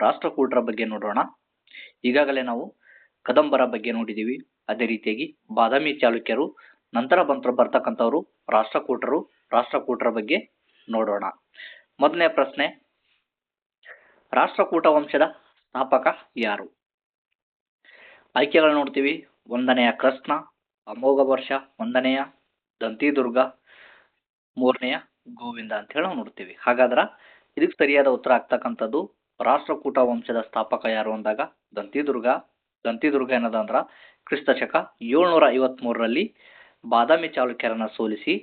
ರಾಷ್ಟ್ರಕೂಟರ ಬಗ್ಗೆ ನೋಡೋಣ. ಈಗಾಗಲೇ ನಾವು ಕದಂಬರ ಬಗ್ಗೆ ನೋಡಿದ್ದೀವಿ. ಅದೇ ರೀತಿಯಾಗಿ ಬಾದಾಮಿ ಚಾಲುಕ್ಯರು, ನಂತರ ಬಂತ ಬರ್ತಕ್ಕಂಥವರು, ರಾಷ್ಟ್ರಕೂಟರು, ರಾಷ್ಟ್ರಕೂಟರ ಬಗ್ಗೆ ನೋಡೋಣ. ಮೊದಲನೇ ಪ್ರಶ್ನೆ, ರಾಷ್ಟ್ರಕೂಟ ವಂಶದ ಸ್ಥಾಪಕ ಯಾರು? ಆಯ್ಕೆಗಳು ನೋಡ್ತೀವಿ. ಒಂದನೆಯ ಕೃಷ್ಣ, ಅಮೋಘ ವರ್ಷ, ಒಂದನೆಯ ದಂತಿದುರ್ಗ, ಮೂರನೆಯ ಗೋವಿಂದ ಅಂತ ಹೇಳಿ ನೋಡ್ತೀವಿ. ಹಾಗಾದ್ರೆ ಇದಕ್ಕೆ ಸರಿಯಾದ ಉತ್ತರ ಆಗ್ತಕ್ಕಂಥದ್ದು ರಾಷ್ಟ್ರಕೂಟ ವಂಶದ ಸ್ಥಾಪಕ ಯಾರು ಅಂದಾಗ ದಂತಿದುರ್ಗ. ದಂತಿದುರ್ಗ ಏನದಂದ್ರ ಕ್ರಿಸ್ತ ಶಕ ಏಳ್ನೂರ ಐವತ್ಮೂರರಲ್ಲಿ ಬಾದಾಮಿ ಚಾಲುಕ್ಯರನ್ನು ಸೋಲಿಸಿ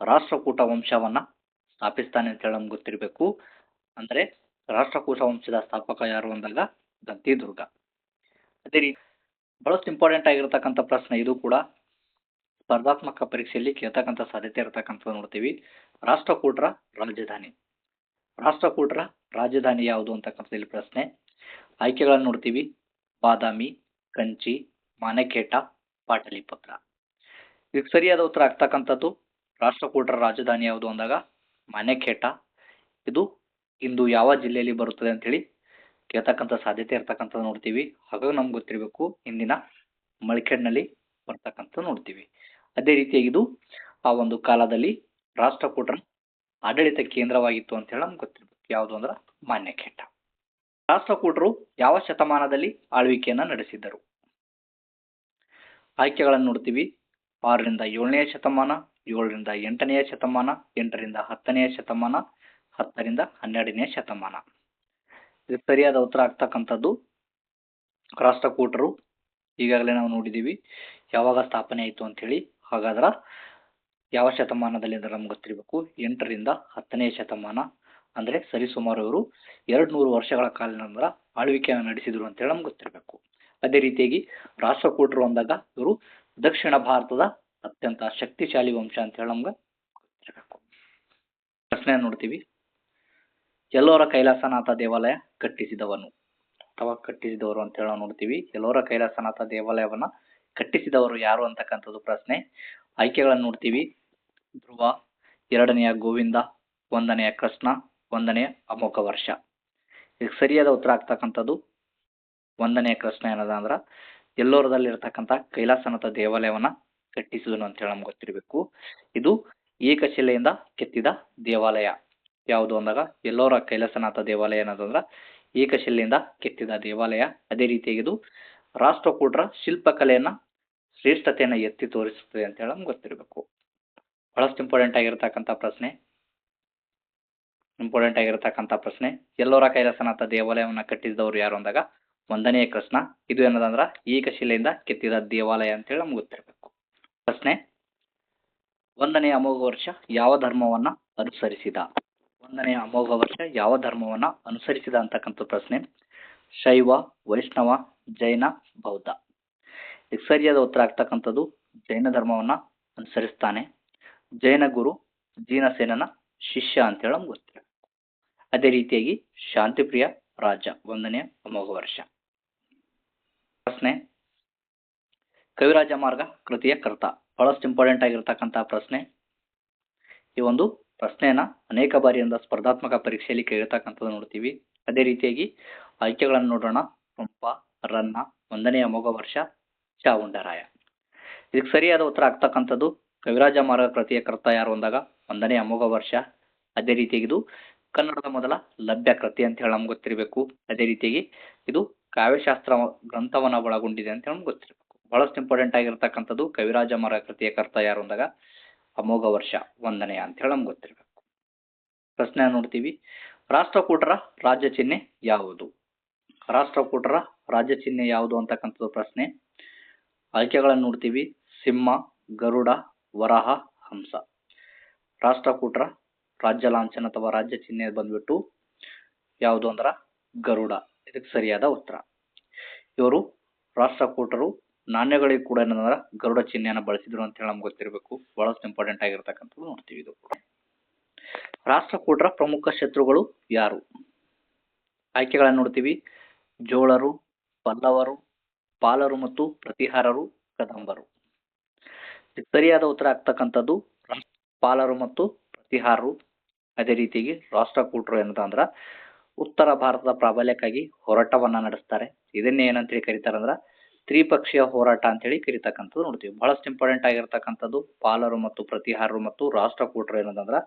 ರಾಷ್ಟ್ರಕೂಟ ವಂಶವನ್ನ ಸ್ಥಾಪಿಸ್ತಾನೆ ಅಂತ ಹೇಳಿ ನಮ್ಗೆ ಗೊತ್ತಿರಬೇಕು. ಅಂದ್ರೆ ರಾಷ್ಟ್ರಕೂಟ ವಂಶದ ಸ್ಥಾಪಕ ಯಾರು ಅಂದಾಗ ದಂತಿದುರ್ಗ. ಅದೇ ರೀತಿ ಬಹಳಷ್ಟು ಇಂಪಾರ್ಟೆಂಟ್ ಆಗಿರತಕ್ಕಂಥ ಪ್ರಶ್ನೆ ಇದು ಕೂಡ. ಸ್ಪರ್ಧಾತ್ಮಕ ಪರೀಕ್ಷೆಯಲ್ಲಿ ಕೇಳ್ತಕ್ಕಂಥ ಸಾಧ್ಯತೆ ಇರತಕ್ಕಂಥದ್ದು ನೋಡ್ತೀವಿ. ರಾಷ್ಟ್ರಕೂಟರ ರಾಜಧಾನಿ. ರಾಷ್ಟ್ರಕೂಟರ ರಾಜಧಾನಿ ಯಾವುದು ಅಂತಕ್ಕಂಥದ್ದು ಪ್ರಶ್ನೆ. ಆಯ್ಕೆಗಳನ್ನು ನೋಡ್ತೀವಿ. ಬಾದಾಮಿ, ಕಂಚಿ, ಮಾನಕೇಟ, ಪಾಟಲಿಪುತ್ರ. ಇದಕ್ಕೆ ಸರಿಯಾದ ಉತ್ತರ ಆಗ್ತಕ್ಕಂಥದ್ದು ರಾಷ್ಟ್ರಕೂಟರ ರಾಜಧಾನಿ ಯಾವುದು ಅಂದಾಗ ಮಾನೆಖೇಟ ಇದು ಇಂದು ಯಾವ ಜಿಲ್ಲೆಯಲ್ಲಿ ಬರುತ್ತದೆ ಅಂತೇಳಿ ಕೇಳ್ತಕ್ಕಂಥ ಸಾಧ್ಯತೆ ಇರ್ತಕ್ಕಂಥದ್ದು ನೋಡ್ತೀವಿ. ಹಾಗಾಗಿ ನಮ್ಗೆ ಗೊತ್ತಿರಬೇಕು ಇಂದಿನ ಮಳಿಕೆಡ್ನಲ್ಲಿ ಬರ್ತಕ್ಕಂಥ ನೋಡ್ತೀವಿ. ಅದೇ ರೀತಿಯಾಗಿ ಇದು ಆ ಒಂದು ಕಾಲದಲ್ಲಿ ರಾಷ್ಟ್ರಕೂಟರ ಆಡಳಿತ ಕೇಂದ್ರವಾಗಿತ್ತು ಅಂತ ಹೇಳಿ ನಮ್ಗೆ ಗೊತ್ತಿರ್ಬೇಕು. ಯಾವುದು ಅಂದ್ರೆ ಮಾನ್ಯಕೇಟ ರಾಷ್ಟ್ರಕೂಟರು ಯಾವ ಶತಮಾನದಲ್ಲಿ ಆಳ್ವಿಕೆಯನ್ನ ನಡೆಸಿದ್ದರು? ಆಯ್ಕೆಗಳನ್ನು ನೋಡ್ತೀವಿ. ಆರರಿಂದ ಏಳನೆಯ ಶತಮಾನ, ಏಳರಿಂದ ಎಂಟನೆಯ ಶತಮಾನ, ಎಂಟರಿಂದ ಹತ್ತನೆಯ ಶತಮಾನ, ಹತ್ತರಿಂದ ಹನ್ನೆರಡನೇ ಶತಮಾನ. ಇದು ಸರಿಯಾದ ಉತ್ತರ ಆಗ್ತಕ್ಕಂಥದ್ದು ರಾಷ್ಟ್ರಕೂಟರು. ಈಗಾಗಲೇ ನಾವು ನೋಡಿದ್ದೀವಿ ಯಾವಾಗ ಸ್ಥಾಪನೆ ಆಯಿತು ಅಂತ ಹೇಳಿ. ಹಾಗಾದ್ರೆ ಯಾವ ಶತಮಾನದಲ್ಲಿ ಅಂದರೆ ನಮ್ಗೆ ಗೊತ್ತಿರಬೇಕು? ಎಂಟರಿಂದ ಹತ್ತನೇ ಶತಮಾನ, ಅಂದ್ರೆ ಸರಿಸುಮಾರು ಇವರು ಎರಡು ನೂರು ವರ್ಷಗಳ ಕಾಲ ನಂತರ ಆಳ್ವಿಕೆಯನ್ನು ನಡೆಸಿದರು ಅಂತ ಹೇಳಿ ನಮ್ಗೆ ಗೊತ್ತಿರಬೇಕು. ಅದೇ ರೀತಿಯಾಗಿ ರಾಷ್ಟ್ರಕೂಟರು ಅಂದಾಗ ಇವರು ದಕ್ಷಿಣ ಭಾರತದ ಅತ್ಯಂತ ಶಕ್ತಿಶಾಲಿ ವಂಶ ಅಂತ ಹೇಳಿ ನಮ್ಗೆ ಗೊತ್ತಿರಬೇಕು. ಪ್ರಶ್ನೆ ನೋಡ್ತೀವಿ. ಎಲ್ಲೋರ ಕೈಲಾಸನಾಥ ದೇವಾಲಯ ಕಟ್ಟಿಸಿದವನು. ಅಥವಾ ಕಟ್ಟಿಸಿದವರು ಅಂತ ಹೇಳಿ ನೋಡ್ತೀವಿ. ಎಲ್ಲೋರ ಕೈಲಾಸನಾಥ ದೇವಾಲಯವನ್ನ ಕಟ್ಟಿಸಿದವರು ಯಾರು ಅಂತಕ್ಕಂಥದ್ದು ಪ್ರಶ್ನೆ. ಆಯ್ಕೆಗಳನ್ನು ನೋಡ್ತೀವಿ. ಧ್ರುವ, ಎರಡನೆಯ ಗೋವಿಂದ, ಒಂದನೆಯ ಕೃಷ್ಣ, ಒಂದನೆಯ ಅಮೋಘ ವರ್ಷ. ಇದಕ್ಕೆ ಸರಿಯಾದ ಉತ್ತರ ಆಗ್ತಕ್ಕಂಥದ್ದು ಒಂದನೆಯ ಕೃಷ್ಣ ಏನದ ಅಂದ್ರ, ಎಲ್ಲೋರದಲ್ಲಿರ್ತಕ್ಕಂಥ ಕೈಲಾಸನಾಥ ದೇವಾಲಯವನ್ನ ಕಟ್ಟಿಸಿದನು ಅಂತ ಹೇಳಿ ನಮ್ಗೆ ಗೊತ್ತಿರಬೇಕು. ಇದು ಏಕಶಿಲೆಯಿಂದ ಕೆತ್ತಿದ ದೇವಾಲಯ. ಯಾವುದು ಅಂದಾಗ, ಎಲ್ಲೋರ ಕೈಲಾಸನಾಥ ದೇವಾಲಯ ಏನದಂದ್ರ ಏಕಶಿಲೆಯಿಂದ ಕೆತ್ತಿದ ದೇವಾಲಯ. ಅದೇ ರೀತಿಯಾಗಿ ಇದು ರಾಷ್ಟ್ರಕೂಟರ ಶಿಲ್ಪಕಲೆಯನ್ನ ಶ್ರೇಷ್ಠತೆಯನ್ನು ಎತ್ತಿ ತೋರಿಸುತ್ತದೆ ಅಂತ ಹೇಳಿ ನಮ್ಗೆ ಗೊತ್ತಿರಬೇಕು. ಬಹಳಷ್ಟು ಇಂಪಾರ್ಟೆಂಟ್ ಆಗಿರ್ತಕ್ಕಂಥ ಪ್ರಶ್ನೆ. ಇಂಪಾರ್ಟೆಂಟ್ ಆಗಿರತಕ್ಕಂಥ ಪ್ರಶ್ನೆ. ಎಲ್ಲೋರ ಕೈಲಾಸನಾಥ ದೇವಾಲಯವನ್ನು ಕಟ್ಟಿಸಿದವರು ಯಾರು ಅಂದಾಗ ಒಂದನೆಯ ಕೃಷ್ಣ. ಇದು ಏನದಂದ್ರ ಶಿಲೆಯಿಂದ ಕೆತ್ತಿದ ದೇವಾಲಯ ಅಂತ ಹೇಳಿ ನಮ್ಗೆ ಗೊತ್ತಿರಬೇಕು. ಪ್ರಶ್ನೆ ಒಂದನೆಯ ಅಮೋಘ ವರ್ಷ ಯಾವ ಧರ್ಮವನ್ನ ಅನುಸರಿಸಿದ? ಒಂದನೇ ಅಮೋಘ ವರ್ಷ ಯಾವ ಧರ್ಮವನ್ನ ಅನುಸರಿಸಿದ ಅಂತಕ್ಕಂಥ ಪ್ರಶ್ನೆ, ಶೈವ, ವೈಷ್ಣವ, ಜೈನ, ಬೌದ್ಧ. ಸರಿಯಾದ ಉತ್ತರ ಆಗ್ತಕ್ಕಂಥದ್ದು ಜೈನ ಧರ್ಮವನ್ನ ಅನುಸರಿಸ್ತಾನೆ. ಜೈನ ಗುರು ಜೀನಸೇನನ ಶಿಷ್ಯ ಅಂತ ಹೇಳಿ ನಮ್ಗೆ ಗೊತ್ತಿರಬೇಕು ಅದೇ ರೀತಿಯಾಗಿ ಶಾಂತಿಪ್ರಿಯ ರಾಜ ಒಂದನೆಯ ಅಮೋಘ ವರ್ಷ ಪ್ರಶ್ನೆ. ಕವಿರಾಜ ಮಾರ್ಗ ಕೃತಿಯ ಕರ್ತ. ಬಹಳಷ್ಟು ಇಂಪಾರ್ಟೆಂಟ್ ಆಗಿರ್ತಕ್ಕಂಥ ಪ್ರಶ್ನೆ. ಈ ಒಂದು ಪ್ರಶ್ನೆಯನ್ನ ಅನೇಕ ಬಾರಿಯಿಂದ ಸ್ಪರ್ಧಾತ್ಮಕ ಪರೀಕ್ಷೆಯಲ್ಲಿ ಕೇಳಿರ್ತಕ್ಕಂಥದ್ದು ನೋಡ್ತೀವಿ. ಅದೇ ರೀತಿಯಾಗಿ ಆಯ್ಕೆಗಳನ್ನು ನೋಡೋಣ. ಪಂಪ, ರನ್ನ ಒಂದನೆಯ ಅಮೋಘ ವರ್ಷ ಚಾವುಂಡರಾಯ ಇದಕ್ಕೆ ಸರಿಯಾದ ಉತ್ತರ ಆಗ್ತಕ್ಕಂಥದ್ದು ಕವಿರಾಜ ಮಾರ್ಗ ಕೃತಿಯ ಕರ್ತ ಯಾರು ಅಂದಾಗ ಒಂದನೇ ಅಮೋಘ ವರ್ಷ. ಅದೇ ರೀತಿಯಾಗಿ ಇದು ಕನ್ನಡದ ಮೊದಲ ಲಭ್ಯ ಕೃತಿ ಅಂತ ಹೇಳಿ ನಮ್ಗೆ ಗೊತ್ತಿರಬೇಕು. ಅದೇ ರೀತಿಯಾಗಿ ಇದು ಕಾವ್ಯಶಾಸ್ತ್ರ ಗ್ರಂಥವನ್ನ ಒಳಗೊಂಡಿದೆ ಅಂತ ನಮ್ಗೆ ಗೊತ್ತಿರಬೇಕು. ಬಹಳಷ್ಟು ಇಂಪಾರ್ಟೆಂಟ್ ಆಗಿರ್ತಕ್ಕಂಥದ್ದು ಕವಿರಾಜ ಮಾರ್ಗ ಕೃತಿಯ ಕರ್ತ ಯಾರು ಅಂದಾಗ ಅಮೋಘ ವರ್ಷ ಒಂದನೆಯ ಅಂತ ಹೇಳಿ ನಮ್ಗೆ ಗೊತ್ತಿರಬೇಕು. ಪ್ರಶ್ನೆ ನೋಡ್ತೀವಿ. ರಾಷ್ಟ್ರಕೂಟರ ರಾಜ್ಯ ಚಿಹ್ನೆ ಯಾವುದು? ರಾಷ್ಟ್ರಕೂಟರ ರಾಜ್ಯ ಚಿಹ್ನೆ ಯಾವುದು ಅಂತಕ್ಕಂಥದ್ದು ಪ್ರಶ್ನೆ. ಆಯ್ಕೆಗಳನ್ನು ನೋಡ್ತೀವಿ. ಸಿಂಹ, ಗರುಡ ವರಹ ಹಂಸ. ರಾಷ್ಟ್ರಕೂಟರ ರಾಜ್ಯ ಲಾಂಛನ ಅಥವಾ ರಾಜ್ಯ ಚಿಹ್ನೆ ಬಂದ್ಬಿಟ್ಟು ಯಾವುದು ಅಂದ್ರ ಗರುಡ. ಇದಕ್ಕೆ ಸರಿಯಾದ ಉತ್ತರ. ಇವರು ರಾಷ್ಟ್ರಕೂಟರು ನಾಣ್ಯಗಳಿಗೆ ಕೂಡ ಏನಂದ್ರ ಗರುಡ ಚಿಹ್ನೆಯನ್ನ ಬಳಸಿದ್ರು ಅಂತ ಹೇಳಿ ನಮ್ಗೆ ಗೊತ್ತಿರಬೇಕು. ಬಹಳಷ್ಟು ಇಂಪಾರ್ಟೆಂಟ್ ಆಗಿರ್ತಕ್ಕಂಥದ್ದು ನೋಡ್ತೀವಿ ಇದು ರಾಷ್ಟ್ರಕೂಟರ ಪ್ರಮುಖ ಶತ್ರುಗಳು ಯಾರು? ಆಯ್ಕೆಗಳನ್ನು ನೋಡ್ತೀವಿ. ಜೋಳರು, ಪಲ್ಲವರು, ಪಾಲರು ಮತ್ತು ಪ್ರತಿಹಾರರು, ಕದಂಬರು. ಸರಿಯಾದ ಉತ್ತರ ಆಗ್ತಕ್ಕಂಥದ್ದು ಪಾಲರು ಮತ್ತು ಪ್ರತಿಹಾರರು. ಅದೇ ರೀತಿಯಾಗಿ ರಾಷ್ಟ್ರಕೂಟರು ಏನದ ಅಂದ್ರ ಉತ್ತರ ಭಾರತದ ಪ್ರಾಬಲ್ಯಕ್ಕಾಗಿ ಹೋರಾಟವನ್ನ ನಡೆಸ್ತಾರೆ. ಇದನ್ನೇ ಏನಂತೇಳಿ ಕರೀತಾರಂದ್ರ ತ್ರಿಪಕ್ಷೀಯ ಹೋರಾಟ ಅಂತೇಳಿ ಕರಿತಕ್ಕಂಥದ್ದು ನೋಡ್ತೀವಿ. ಬಹಳಷ್ಟು ಇಂಪಾರ್ಟೆಂಟ್ ಆಗಿರ್ತಕ್ಕಂಥದ್ದು ಪಾಲರು ಮತ್ತು ಪ್ರತಿಹಾರರು ಮತ್ತು ರಾಷ್ಟ್ರಕೂಟರು ಏನಂತಂದ್ರ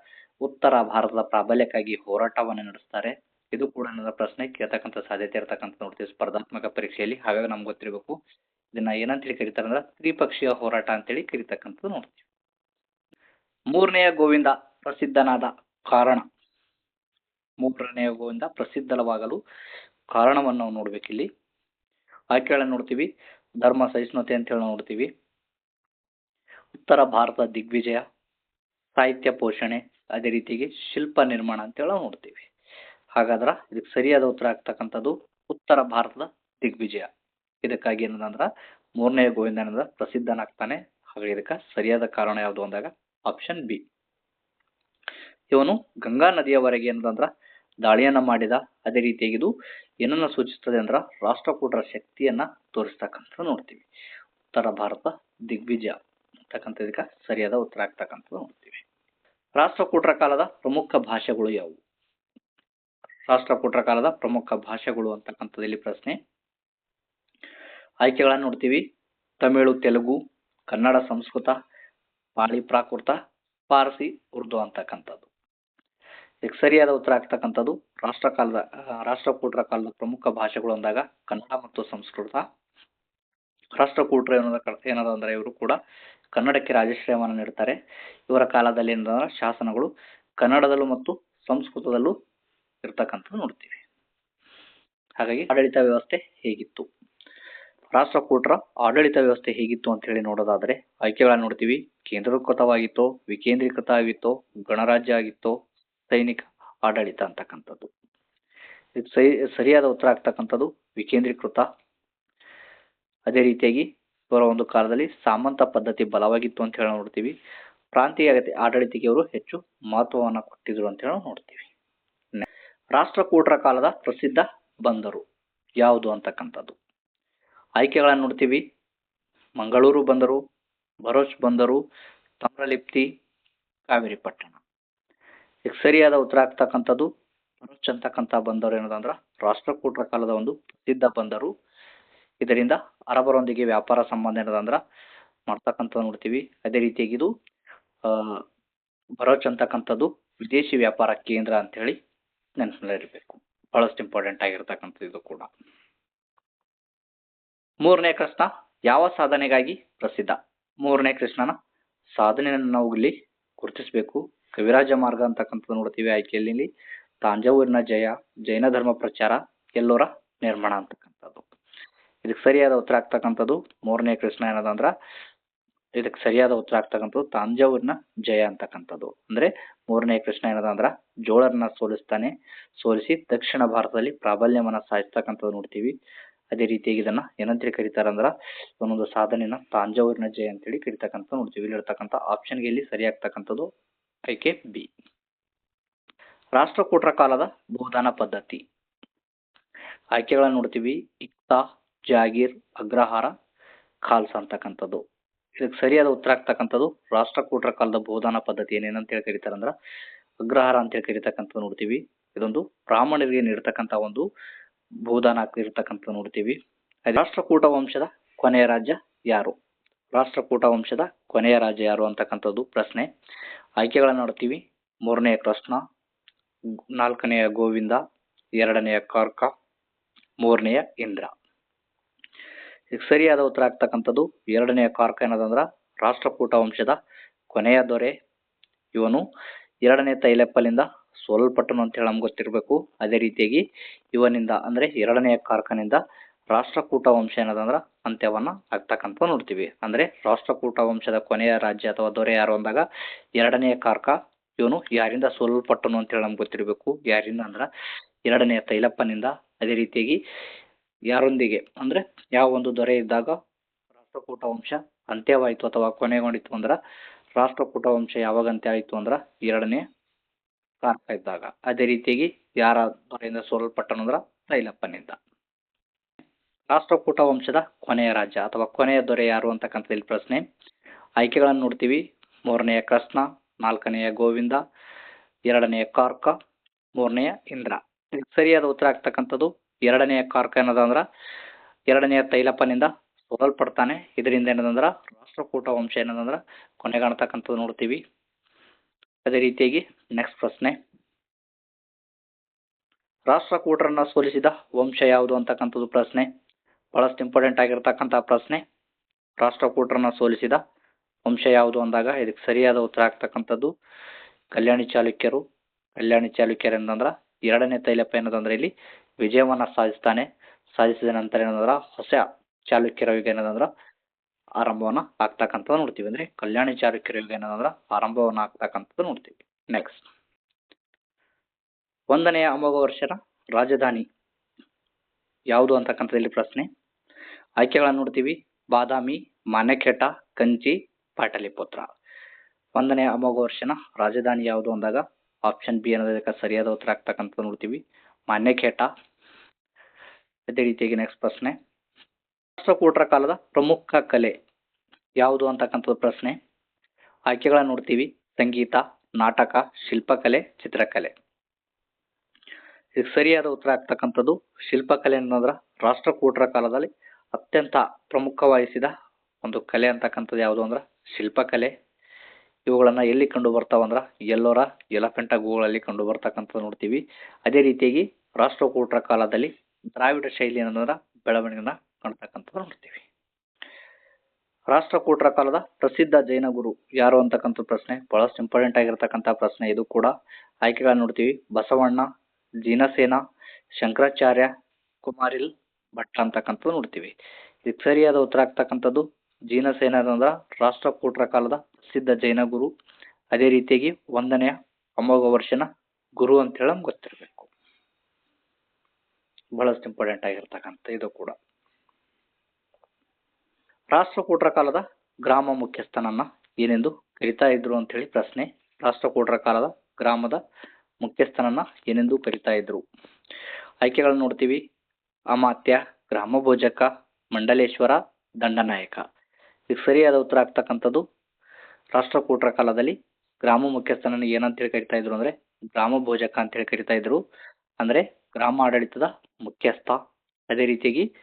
ಉತ್ತರ ಭಾರತದ ಪ್ರಾಬಲ್ಯಕ್ಕಾಗಿ ಹೋರಾಟವನ್ನ ನಡೆಸ್ತಾರೆ. ಇದು ಕೂಡ ಪ್ರಶ್ನೆ ಕೇಳ್ತಕ್ಕಂಥ ಸಾಧ್ಯತೆ ಇರತಕ್ಕಂಥ ನೋಡ್ತೀವಿ. ಸ್ಪರ್ಧಾತ್ಮಕ ಪರೀಕ್ಷೆಯಲ್ಲಿ ಹಾಗಾಗಿ ನಮ್ಗೆ ಗೊತ್ತಿರಬೇಕು. ಇದನ್ನ ಏನಂತೇಳಿ ಕರೀತಾರಂದ್ರ ತ್ರಿಪಕ್ಷೀಯ ಹೋರಾಟ ಅಂತೇಳಿ ಕರಿತಕ್ಕಂಥದ್ದು ನೋಡ್ತೀವಿ. ಮೂರನೆಯ ಗೋವಿಂದ ಪ್ರಸಿದ್ಧನಾದ ಕಾರಣ. ಮೂರನೆಯ ಗೋವಿಂದ ಪ್ರಸಿದ್ಧವಾಗಲು ಕಾರಣವನ್ನು ನಾವು ನೋಡ್ಬೇಕಿಲ್ಲಿ ಆಯ್ಕೆಗಳನ್ನು ನೋಡ್ತೀವಿ. ಧರ್ಮ ಸಹಿಷ್ಣುತೆ ಅಂತ ಹೇಳಿ ನೋಡ್ತೀವಿ. ಉತ್ತರ ಭಾರತ ದಿಗ್ವಿಜಯ, ಸಾಹಿತ್ಯ ಪೋಷಣೆ, ಅದೇ ರೀತಿಗೆ ಶಿಲ್ಪ ನಿರ್ಮಾಣ ಅಂತೇಳಿ ನಾವು ನೋಡ್ತೀವಿ. ಹಾಗಾದ್ರ ಇದಕ್ಕೆ ಸರಿಯಾದ ಉತ್ತರ ಆಗ್ತಕ್ಕಂಥದ್ದು ಉತ್ತರ ಭಾರತದ ದಿಗ್ವಿಜಯ. ಇದಕ್ಕಾಗಿ ಏನಂದ್ರೆ ಮೂರನೇ ಗೋವಿಂದ ಏನಂದ್ರೆ ಪ್ರಸಿದ್ಧನಾಗ್ತಾನೆ. ಹಾಗೆ ಇದಕ್ಕೆ ಸರಿಯಾದ ಕಾರಣ ಯಾವುದು ಅಂದಾಗ ಆಪ್ಷನ್ ಬಿ ಇವನು ಗಂಗಾ ನದಿಯವರೆಗೆ ಏನದಂದ್ರ ದಾಳಿಯನ್ನ ಮಾಡಿದ. ಅದೇ ರೀತಿಯಾಗಿ ಇದು ಏನನ್ನ ಸೂಚಿಸ್ತದೆ ಅಂದ್ರ ರಾಷ್ಟ್ರಕೂಟರ ಶಕ್ತಿಯನ್ನ ತೋರಿಸ್ತಕ್ಕಂಥ ನೋಡ್ತೀವಿ. ಉತ್ತರ ಭಾರತ ದಿಗ್ವಿಜಯ ಅಂತಕ್ಕಂಥ ಇದಕ್ಕೆ ಸರಿಯಾದ ಉತ್ತರ ಆಗ್ತಕ್ಕಂಥದ್ದು ನೋಡ್ತೀವಿ. ರಾಷ್ಟ್ರಕೂಟರ ಕಾಲದ ಪ್ರಮುಖ ಭಾಷೆಗಳು ಯಾವುವು? ರಾಷ್ಟ್ರಕೂಟರ ಕಾಲದ ಪ್ರಮುಖ ಭಾಷೆಗಳು ಅಂತಕ್ಕಂಥದ್ದು ಇಲ್ಲಿ ಪ್ರಶ್ನೆ? ಆಯ್ಕೆಗಳನ್ನು ನೋಡ್ತೀವಿ. ತಮಿಳು, ತೆಲುಗು, ಕನ್ನಡ, ಸಂಸ್ಕೃತ, ಪಾಳಿ, ಪ್ರಾಕೃತ, ಪಾರ್ಸಿ, ಉರ್ದು ಅಂತಕ್ಕಂಥದ್ದು. ಇದಕ್ಕೆ ಸರಿಯಾದ ಉತ್ತರ ಆಗ್ತಕ್ಕಂಥದ್ದು ರಾಷ್ಟ್ರ ಕಾಲದ ರಾಷ್ಟ್ರಕೂಟರ ಕಾಲದ ಪ್ರಮುಖ ಭಾಷೆಗಳು ಅಂದಾಗ ಕನ್ನಡ ಮತ್ತು ಸಂಸ್ಕೃತ. ರಾಷ್ಟ್ರಕೂಟರು ಏನದ ಏನದ ಅಂದರೆ ಇವರು ಕೂಡ ಕನ್ನಡಕ್ಕೆ ರಾಜಶ್ರಯವನ್ನು ನೀಡ್ತಾರೆ. ಇವರ ಕಾಲದಲ್ಲಿ ಏನಂದ್ರೆ ಶಾಸನಗಳು ಕನ್ನಡದಲ್ಲೂ ಮತ್ತು ಸಂಸ್ಕೃತದಲ್ಲೂ ಇರ್ತಕ್ಕಂಥದ್ದು ನೋಡ್ತೀವಿ. ಹಾಗಾಗಿ ಆಡಳಿತ ವ್ಯವಸ್ಥೆ ಹೇಗಿತ್ತು? ರಾಷ್ಟ್ರಕೂಟರ ಆಡಳಿತ ವ್ಯವಸ್ಥೆ ಹೇಗಿತ್ತು ಅಂತ ಹೇಳಿ ನೋಡೋದಾದ್ರೆ, ಆಯ್ಕೆಗಳನ್ನ ನೋಡ್ತೀವಿ. ಕೇಂದ್ರೀಕೃತವಾಗಿತ್ತೋ ವಿಕೇಂದ್ರೀಕೃತ ಆಗಿತ್ತೋ ಗಣರಾಜ್ಯ ಆಗಿತ್ತೋ, ಸೈನಿಕ ಆಡಳಿತ ಅಂತಕ್ಕಂಥದ್ದು. ಇದು ಸರಿ ಸರಿಯಾದ ಉತ್ತರ ಆಗ್ತಕ್ಕಂಥದ್ದು ವಿಕೇಂದ್ರೀಕೃತ. ಅದೇ ರೀತಿಯಾಗಿ ಇವರ ಒಂದು ಕಾಲದಲ್ಲಿ ಸಾಮಂತ ಪದ್ಧತಿ ಬಲವಾಗಿತ್ತು ಅಂತ ಹೇಳಿ ನೋಡ್ತೀವಿ. ಪ್ರಾಂತೀಯ ಆಡಳಿತಕ್ಕೆ ಅವರು ಹೆಚ್ಚು ಮಹತ್ವವನ್ನು ಕೊಟ್ಟಿದ್ರು ಅಂತ ಹೇಳಿ ನೋಡ್ತೀವಿ. ರಾಷ್ಟ್ರಕೂಟರ ಕಾಲದ ಪ್ರಸಿದ್ಧ ಬಂದರು ಯಾವುದು ಅಂತಕ್ಕಂಥದ್ದು? ಆಯ್ಕೆಗಳನ್ನು ನೋಡ್ತೀವಿ. ಮಂಗಳೂರು ಬಂದರು ಭರೋಚ್ ಬಂದರು ತಾಮ್ರಲಿಪ್ತಿ ಕಾವೇರಿ ಪಟ್ಟಣ. ಈಗ ಸರಿಯಾದ ಉತ್ತರ ಆಗ್ತಕ್ಕಂಥದ್ದು ಭರೋಚ್ ಅಂತಕ್ಕಂಥ ಬಂದರು ಏನದಂದ್ರ ರಾಷ್ಟ್ರಕೂಟರ ಕಾಲದ ಒಂದು ಪ್ರಸಿದ್ಧ ಬಂದರು. ಇದರಿಂದ ಅರಬರೊಂದಿಗೆ ವ್ಯಾಪಾರ ಸಂಬಂಧ ಏನದಂದ್ರ ಮಾಡ್ತಕ್ಕಂಥದ್ದು ನೋಡ್ತೀವಿ. ಅದೇ ರೀತಿಯಾಗಿ ಇದು ಆ, ಭರೋಚ್ ಅಂತಕ್ಕಂಥದ್ದು ವಿದೇಶಿ ವ್ಯಾಪಾರ ಕೇಂದ್ರ ಅಂತ ಹೇಳಿ ನೆನಪಿನಲ್ಲಿರಬೇಕು. ಬಹಳಷ್ಟು ಇಂಪಾರ್ಟೆಂಟ್ ಆಗಿರ್ತಕ್ಕಂಥದ್ದು ಇದು ಕೂಡ. ಮೂರನೇ ಕೃಷ್ಣ ಯಾವ ಸಾಧನೆಗಾಗಿ ಪ್ರಸಿದ್ಧ? ಮೂರನೇ ಕೃಷ್ಣನ ಸಾಧನೆಯನ್ನು ನಾವು ಇಲ್ಲಿ ಗುರುತಿಸಬೇಕು. ಕವಿರಾಜ ಮಾರ್ಗ ಅಂತಕ್ಕಂಥದ್ದು ನೋಡ್ತೀವಿ ಆಯ್ಕೆಯಲ್ಲಿ ತಾಂಜಾವೂರಿನ ಜಯ, ಜೈನ ಧರ್ಮ ಪ್ರಚಾರ, ಎಲ್ಲೋರ ನಿರ್ಮಾಣ ಅಂತಕ್ಕಂಥದ್ದು. ಇದಕ್ಕೆ ಸರಿಯಾದ ಉತ್ತರ ಆಗ್ತಕ್ಕಂಥದ್ದು ಮೂರನೇ ಕೃಷ್ಣ ಏನದಂದ್ರ ಇದಕ್ಕೆ ಸರಿಯಾದ ಉತ್ತರ ಆಗ್ತಕ್ಕಂಥದ್ದು ತಾಂಜಾವೂರಿನ ಜಯ ಅಂತಕ್ಕಂಥದ್ದು. ಅಂದ್ರೆ ಮೂರನೇ ಕೃಷ್ಣ ಏನದಂದ್ರ ಜೋಳರನ್ನ ಸೋಲಿಸ್ತಾನೆ. ಸೋಲಿಸಿ ದಕ್ಷಿಣ ಭಾರತದಲ್ಲಿ ಪ್ರಾಬಲ್ಯವನ್ನ ಸಾಧಿಸ್ತಕ್ಕಂಥದ್ದು ನೋಡ್ತೀವಿ. ಅದೇ ರೀತಿಯಾಗಿ ಇದನ್ನ ಏನಂತೇಳಿ ಕರೀತಾರಂದ್ರ ಒಂದೊಂದು ಸಾಧನೆಯನ್ನ ತಾಂಜಾವೂರಿನ ಜಯ ಅಂತೇಳಿ ಕರಿತಕ್ಕಂಥ ನೋಡ್ತೀವಿ. ಇಲ್ಲಿ ಇರ್ತಕ್ಕಂಥ ಆಪ್ಷನ್ಗೆ ಇಲ್ಲಿ ಸರಿ ಆಗ್ತಕ್ಕಂಥದ್ದು ಆಯ್ಕೆ ಬಿ ರಾಷ್ಟ್ರಕೂಟರ ಕಾಲದ ಬಹುದಾನ ಪದ್ಧತಿ. ಆಯ್ಕೆಗಳನ್ನ ನೋಡ್ತೀವಿ. ಇಕ್ತಾ, ಜಾಗೀರ್, ಅಗ್ರಹಾರ, ಖಾಲ್ಸ ಅಂತಕ್ಕಂಥದ್ದು. ಇದಕ್ಕೆ ಸರಿಯಾದ ಉತ್ತರ ಆಗ್ತಕ್ಕಂಥದ್ದು ರಾಷ್ಟ್ರಕೂಟರ ಕಾಲದ ಬೋಧನ ಪದ್ಧತಿ ಏನೇನಂತ ಹೇಳಿ ಕರೀತಾರಂದ್ರ ಅಗ್ರಹಾರ ಅಂತೇಳಿ ಕರಿತಕ್ಕಂಥದ್ದು ನೋಡ್ತೀವಿ. ಇದೊಂದು ಬ್ರಾಹ್ಮಣರಿಗೆ ನೀಡ್ತಕ್ಕಂಥ ಒಂದು ಬೋಧನಾ ಆಗ್ತಿರ್ತಕ್ಕಂಥ ನೋಡ್ತೀವಿ. ರಾಷ್ಟ್ರಕೂಟ ವಂಶದ ಕೊನೆಯ ರಾಜ್ಯ ಯಾರು? ರಾಷ್ಟ್ರಕೂಟ ವಂಶದ ಕೊನೆಯ ರಾಜ್ಯ ಯಾರು ಅಂತಕ್ಕಂಥದ್ದು ಪ್ರಶ್ನೆ. ಆಯ್ಕೆಗಳನ್ನ ನೋಡ್ತೀವಿ. ಮೂರನೆಯ ಕೃಷ್ಣ ನಾಲ್ಕನೆಯ ಗೋವಿಂದ, ಎರಡನೆಯ ಕಾರ್ಕ, ಮೂರನೆಯ ಇಂದ್ರ. ಸರಿಯಾದ ಉತ್ತರ ಆಗ್ತಕ್ಕಂಥದ್ದು ಎರಡನೆಯ ಕಾರ್ಕ ಏನದಂದ್ರ ರಾಷ್ಟ್ರಕೂಟ ವಂಶದ ಕೊನೆಯ ದೊರೆ ಇವನು. ಎರಡನೇ ತೈಲೆಪ್ಪಲಿಂದ ಸೋಲ್ಪಟ್ಟನು ಅಂತ ಹೇಳಿ ನಮ್ಗೆ ಗೊತ್ತಿರಬೇಕು. ಅದೇ ರೀತಿಯಾಗಿ ಇವನಿಂದ ಅಂದ್ರೆ ಎರಡನೆಯ ಕಾರ್ಕನಿಂದ ರಾಷ್ಟ್ರಕೂಟ ವಂಶ ಏನದಂದ್ರ ಅಂತ್ಯವನ್ನು ಆಗ್ತಕ್ಕಂಥ ನೋಡ್ತೀವಿ. ಅಂದ್ರೆ ರಾಷ್ಟ್ರಕೂಟ ವಂಶದ ಕೊನೆಯ ರಾಜ್ಯ ಅಥವಾ ದೊರೆ ಯಾರು ಅಂದಾಗ ಎರಡನೆಯ ಕಾರ್ಕ ಇವನು ಯಾರಿಂದ ಸೋಲ್ಪಟ್ಟನು ಅಂತ ಹೇಳಿ ನಮ್ಗೆ ಗೊತ್ತಿರಬೇಕು. ಯಾರಿಂದ ಅಂದ್ರೆ ಎರಡನೆಯ ತೈಲಪ್ಪನಿಂದ. ಅದೇ ರೀತಿಯಾಗಿ ಯಾರೊಂದಿಗೆ ಅಂದ್ರೆ ಯಾವ ಒಂದು ದೊರೆ ಇದ್ದಾಗ ರಾಷ್ಟ್ರಕೂಟ ವಂಶ ಅಂತ್ಯವಾಯಿತು ಅಥವಾ ಕೊನೆಗೊಂಡಿತ್ತು ಅಂದ್ರ ರಾಷ್ಟ್ರಕೂಟ ವಂಶ ಯಾವಾಗ ಅಂತ್ಯ ಆಯಿತು ಅಂದ್ರ ಎರಡನೇ ಕಾರ್ಕ ಇದ್ದಾಗ ಅದೇ ರೀತಿಯಾಗಿ ಯಾರ ದೊರೆಯಿಂದ ಸೋಲಲ್ಪಟ್ಟನಂದ್ರ ತೈಲಪ್ಪನಿಂದ. ರಾಷ್ಟ್ರಕೂಟ ವಂಶದ ಕೊನೆಯ ರಾಜ್ಯ ಅಥವಾ ಕೊನೆಯ ದೊರೆ ಯಾರು ಅಂತಕ್ಕಂಥದ್ದು ಪ್ರಶ್ನೆ. ಆಯ್ಕೆಗಳನ್ನು ನೋಡ್ತೀವಿ. ಮೂರನೆಯ ಕೃಷ್ಣ, ನಾಲ್ಕನೆಯ ಗೋವಿಂದ, ಎರಡನೆಯ ಕಾರ್ಕ, ಮೂರನೆಯ ಇಂದ್ರ. ಇದಕ್ಕೆ ಸರಿಯಾದ ಉತ್ತರ ಆಗ್ತಕ್ಕಂಥದ್ದು ಎರಡನೆಯ ಕಾರ್ಕ ಏನದಂದ್ರ ಎರಡನೆಯ ತೈಲಪ್ಪನಿಂದ ಸೋಲಲ್ಪಡ್ತಾನೆ ಇದರಿಂದ ಏನದಂದ್ರ ರಾಷ್ಟ್ರಕೂಟ ವಂಶ ಏನದಂದ್ರ ಕೊನೆಗಾಣ್ತಕ್ಕಂಥದ್ದು ನೋಡ್ತೀವಿ. ಅದೇ ರೀತಿಯಾಗಿ ನೆಕ್ಸ್ಟ್ ಪ್ರಶ್ನೆ. ರಾಷ್ಟ್ರಕೂಟರನ್ನ ಸೋಲಿಸಿದ ವಂಶ ಯಾವುದು ಅಂತಕ್ಕಂಥದ್ದು ಪ್ರಶ್ನೆ. ಬಹಳಷ್ಟು ಇಂಪಾರ್ಟೆಂಟ್ ಆಗಿರ್ತಕ್ಕಂಥ ಪ್ರಶ್ನೆ. ರಾಷ್ಟ್ರಕೂಟರನ್ನ ಸೋಲಿಸಿದ ವಂಶ ಯಾವುದು ಅಂದಾಗ ಇದಕ್ಕೆ ಸರಿಯಾದ ಉತ್ತರ ಆಗ್ತಕ್ಕಂಥದ್ದು ಕಲ್ಯಾಣಿ ಚಾಲುಕ್ಯರು. ಕಲ್ಯಾಣಿ ಚಾಲುಕ್ಯರು ಏನಂದ್ರ ಎರಡನೇ ತೈಲಪ್ಪ ಏನದಂದ್ರೆ ಇಲ್ಲಿ ವಿಜಯವನ್ನ ಸಾಧಿಸ್ತಾನೆ. ಸಾಧಿಸಿದ ನಂತರ ಏನಂದ್ರೆ ಹೊಸ ಚಾಲುಕ್ಯರ ಯುಗ ಏನದಂದ್ರ ಆರಂಭವನ್ನ ಆಗ್ತಕ್ಕಂಥದ್ದು ನೋಡ್ತೀವಿ. ಅಂದ್ರೆ ಕಲ್ಯಾಣಿ ಚಾಲುಕ್ಯರ ಯುಗ ಏನಂದ್ರೆ ಆರಂಭವನ್ನ ಆಗ್ತಕ್ಕಂಥದ್ದು ನೋಡ್ತೀವಿ. ನೆಕ್ಸ್ಟ್ ಒಂದನೆಯ ಅಮೋಘ ವರ್ಷದ ರಾಜಧಾನಿ ಯಾವುದು ಅಂತಕ್ಕಂಥದ್ದು ಇಲ್ಲಿ ಪ್ರಶ್ನೆ. ಆಯ್ಕೆಗಳನ್ನು ನೋಡ್ತೀವಿ. ಬಾದಾಮಿ, ಮನೆಕೆಟ, ಕಂಚಿ, ಪಾಟಲಿಪುತ್ರ. ಒಂದನೆಯ ಅಮೋಘ ವರ್ಷನ ರಾಜಧಾನಿ ಯಾವುದು ಅಂದಾಗ ಆಪ್ಷನ್ ಬಿ ಅನ್ನೋದಕ್ಕೆ ಸರಿಯಾದ ಉತ್ತರ ಆಗ್ತಕ್ಕಂಥದ್ದು ನೋಡ್ತೀವಿ. ಮಾನ್ಯಖೇಟ ಅದೇ ರೀತಿಯಾಗಿ ನೆಕ್ಸ್ಟ್ ಪ್ರಶ್ನೆ. ರಾಷ್ಟ್ರಕೂಟರ ಕಾಲದ ಪ್ರಮುಖ ಕಲೆ ಯಾವುದು ಅಂತಕ್ಕಂಥದ್ದು ಪ್ರಶ್ನೆ. ಆಯ್ಕೆಗಳನ್ನು ನೋಡ್ತೀವಿ. ಸಂಗೀತ, ನಾಟಕ, ಶಿಲ್ಪಕಲೆ, ಚಿತ್ರಕಲೆ. ಸರಿಯಾದ ಉತ್ತರ ಆಗ್ತಕ್ಕಂಥದ್ದು ಶಿಲ್ಪಕಲೆ ಅನ್ನೋದ್ರ ರಾಷ್ಟ್ರಕೂಟರ ಕಾಲದಲ್ಲಿ ಅತ್ಯಂತ ಪ್ರಮುಖವಹಿಸಿದ ಒಂದು ಕಲೆ ಅಂತಕ್ಕಂಥದ್ದು ಯಾವುದು ಅಂದ್ರೆ ಶಿಲ್ಪಕಲೆ. ಇವುಗಳನ್ನು ಎಲ್ಲಿ ಕಂಡು ಬರ್ತಾವಂದ್ರ ಎಲ್ಲೋರ ಎಲಫೆಂಟ ಗುಗಳಲ್ಲಿ ಕಂಡು ಬರ್ತಕ್ಕಂಥದ್ದು ನೋಡ್ತೀವಿ. ಅದೇ ರೀತಿಯಾಗಿ ರಾಷ್ಟ್ರಕೂಟರ ಕಾಲದಲ್ಲಿ ದ್ರಾವಿಡ ಶೈಲಿ ಅನ್ನೋದ್ರ ಬೆಳವಣಿಗೆನ ಕಾಣ್ತಕ್ಕಂಥದ್ದು ನೋಡ್ತೀವಿ. ರಾಷ್ಟ್ರಕೂಟರ ಕಾಲದ ಪ್ರಸಿದ್ಧ ಜೈನ ಗುರು ಯಾರು ಅಂತಕ್ಕಂಥ ಪ್ರಶ್ನೆ, ಬಹಳಷ್ಟು ಇಂಪಾರ್ಟೆಂಟ್ ಆಗಿರ್ತಕ್ಕಂಥ ಪ್ರಶ್ನೆ ಇದು ಕೂಡ. ಆಯ್ಕೆಗಳನ್ನ ನೋಡ್ತೀವಿ. ಬಸವಣ್ಣ, ಜಿನಸೇನ, ಶಂಕರಾಚಾರ್ಯ, ಕುಮಾರಿಲ್ ಭಟ್ ಅಂತಕ್ಕಂಥದ್ದು ನೋಡ್ತೀವಿ. ಇದಕ್ಕೆ ಸರಿಯಾದ ಉತ್ತರ ಆಗ್ತಕ್ಕಂಥದ್ದು ಜೀನಸೇನ ಅಂದ್ರ ರಾಷ್ಟ್ರಕೂಟರ ಕಾಲದ ಪ್ರಸಿದ್ಧ ಜೈನ ಗುರು. ಅದೇ ರೀತಿಯಾಗಿ ಒಂದನೆಯ ಅಮೋಘ ವರ್ಷನ ಗುರು ಅಂತ ಹೇಳಿ ನಮ್ಗೆ ಗೊತ್ತಿರಬೇಕು. ಬಹಳಷ್ಟು ಇಂಪಾರ್ಟೆಂಟ್ ಆಗಿರ್ತಕ್ಕಂಥ ಇದು ಕೂಡ. ರಾಷ್ಟ್ರಕೂಟರ ಕಾಲದ ಗ್ರಾಮ ಮುಖ್ಯಸ್ಥನನ್ನ ಏನೆಂದು ಕರಿತಾ ಇದ್ರು ಅಂತ ಹೇಳಿ ಪ್ರಶ್ನೆ. ರಾಷ್ಟ್ರಕೂಟರ ಕಾಲದ ಗ್ರಾಮದ ಮುಖ್ಯಸ್ಥನನ್ನ ಏನೆಂದು ಕರಿತಾ ಇದ್ರು. ಆಯ್ಕೆಗಳನ್ನ ನೋಡ್ತೀವಿ. ಅಮಾತ್ಯ ಗ್ರಾಮ ಭೋಜಕ ಮಂಡಲೇಶ್ವರ, ದಂಡನಾಯಕ. ಇದು ಸರಿಯಾದ ಉತ್ತರ ಆಗ್ತಕ್ಕಂಥದ್ದು. ರಾಷ್ಟ್ರಕೂಟರ ಕಾಲದಲ್ಲಿ ಗ್ರಾಮ ಮುಖ್ಯಸ್ಥನನ್ನು ಏನಂತ ಹೇಳಿ ಕರಿತಾ ಇದ್ರು ಅಂದ್ರೆ ಗ್ರಾಮ ಭೋಜಕ ಅಂತ ಹೇಳಿ ಕರಿತಾ ಇದ್ರು. ಅಂದ್ರೆ ಗ್ರಾಮ ಆಡಳಿತದ ಮುಖ್ಯಸ್ಥ. ಅದೇ ರೀತಿಯಾಗಿ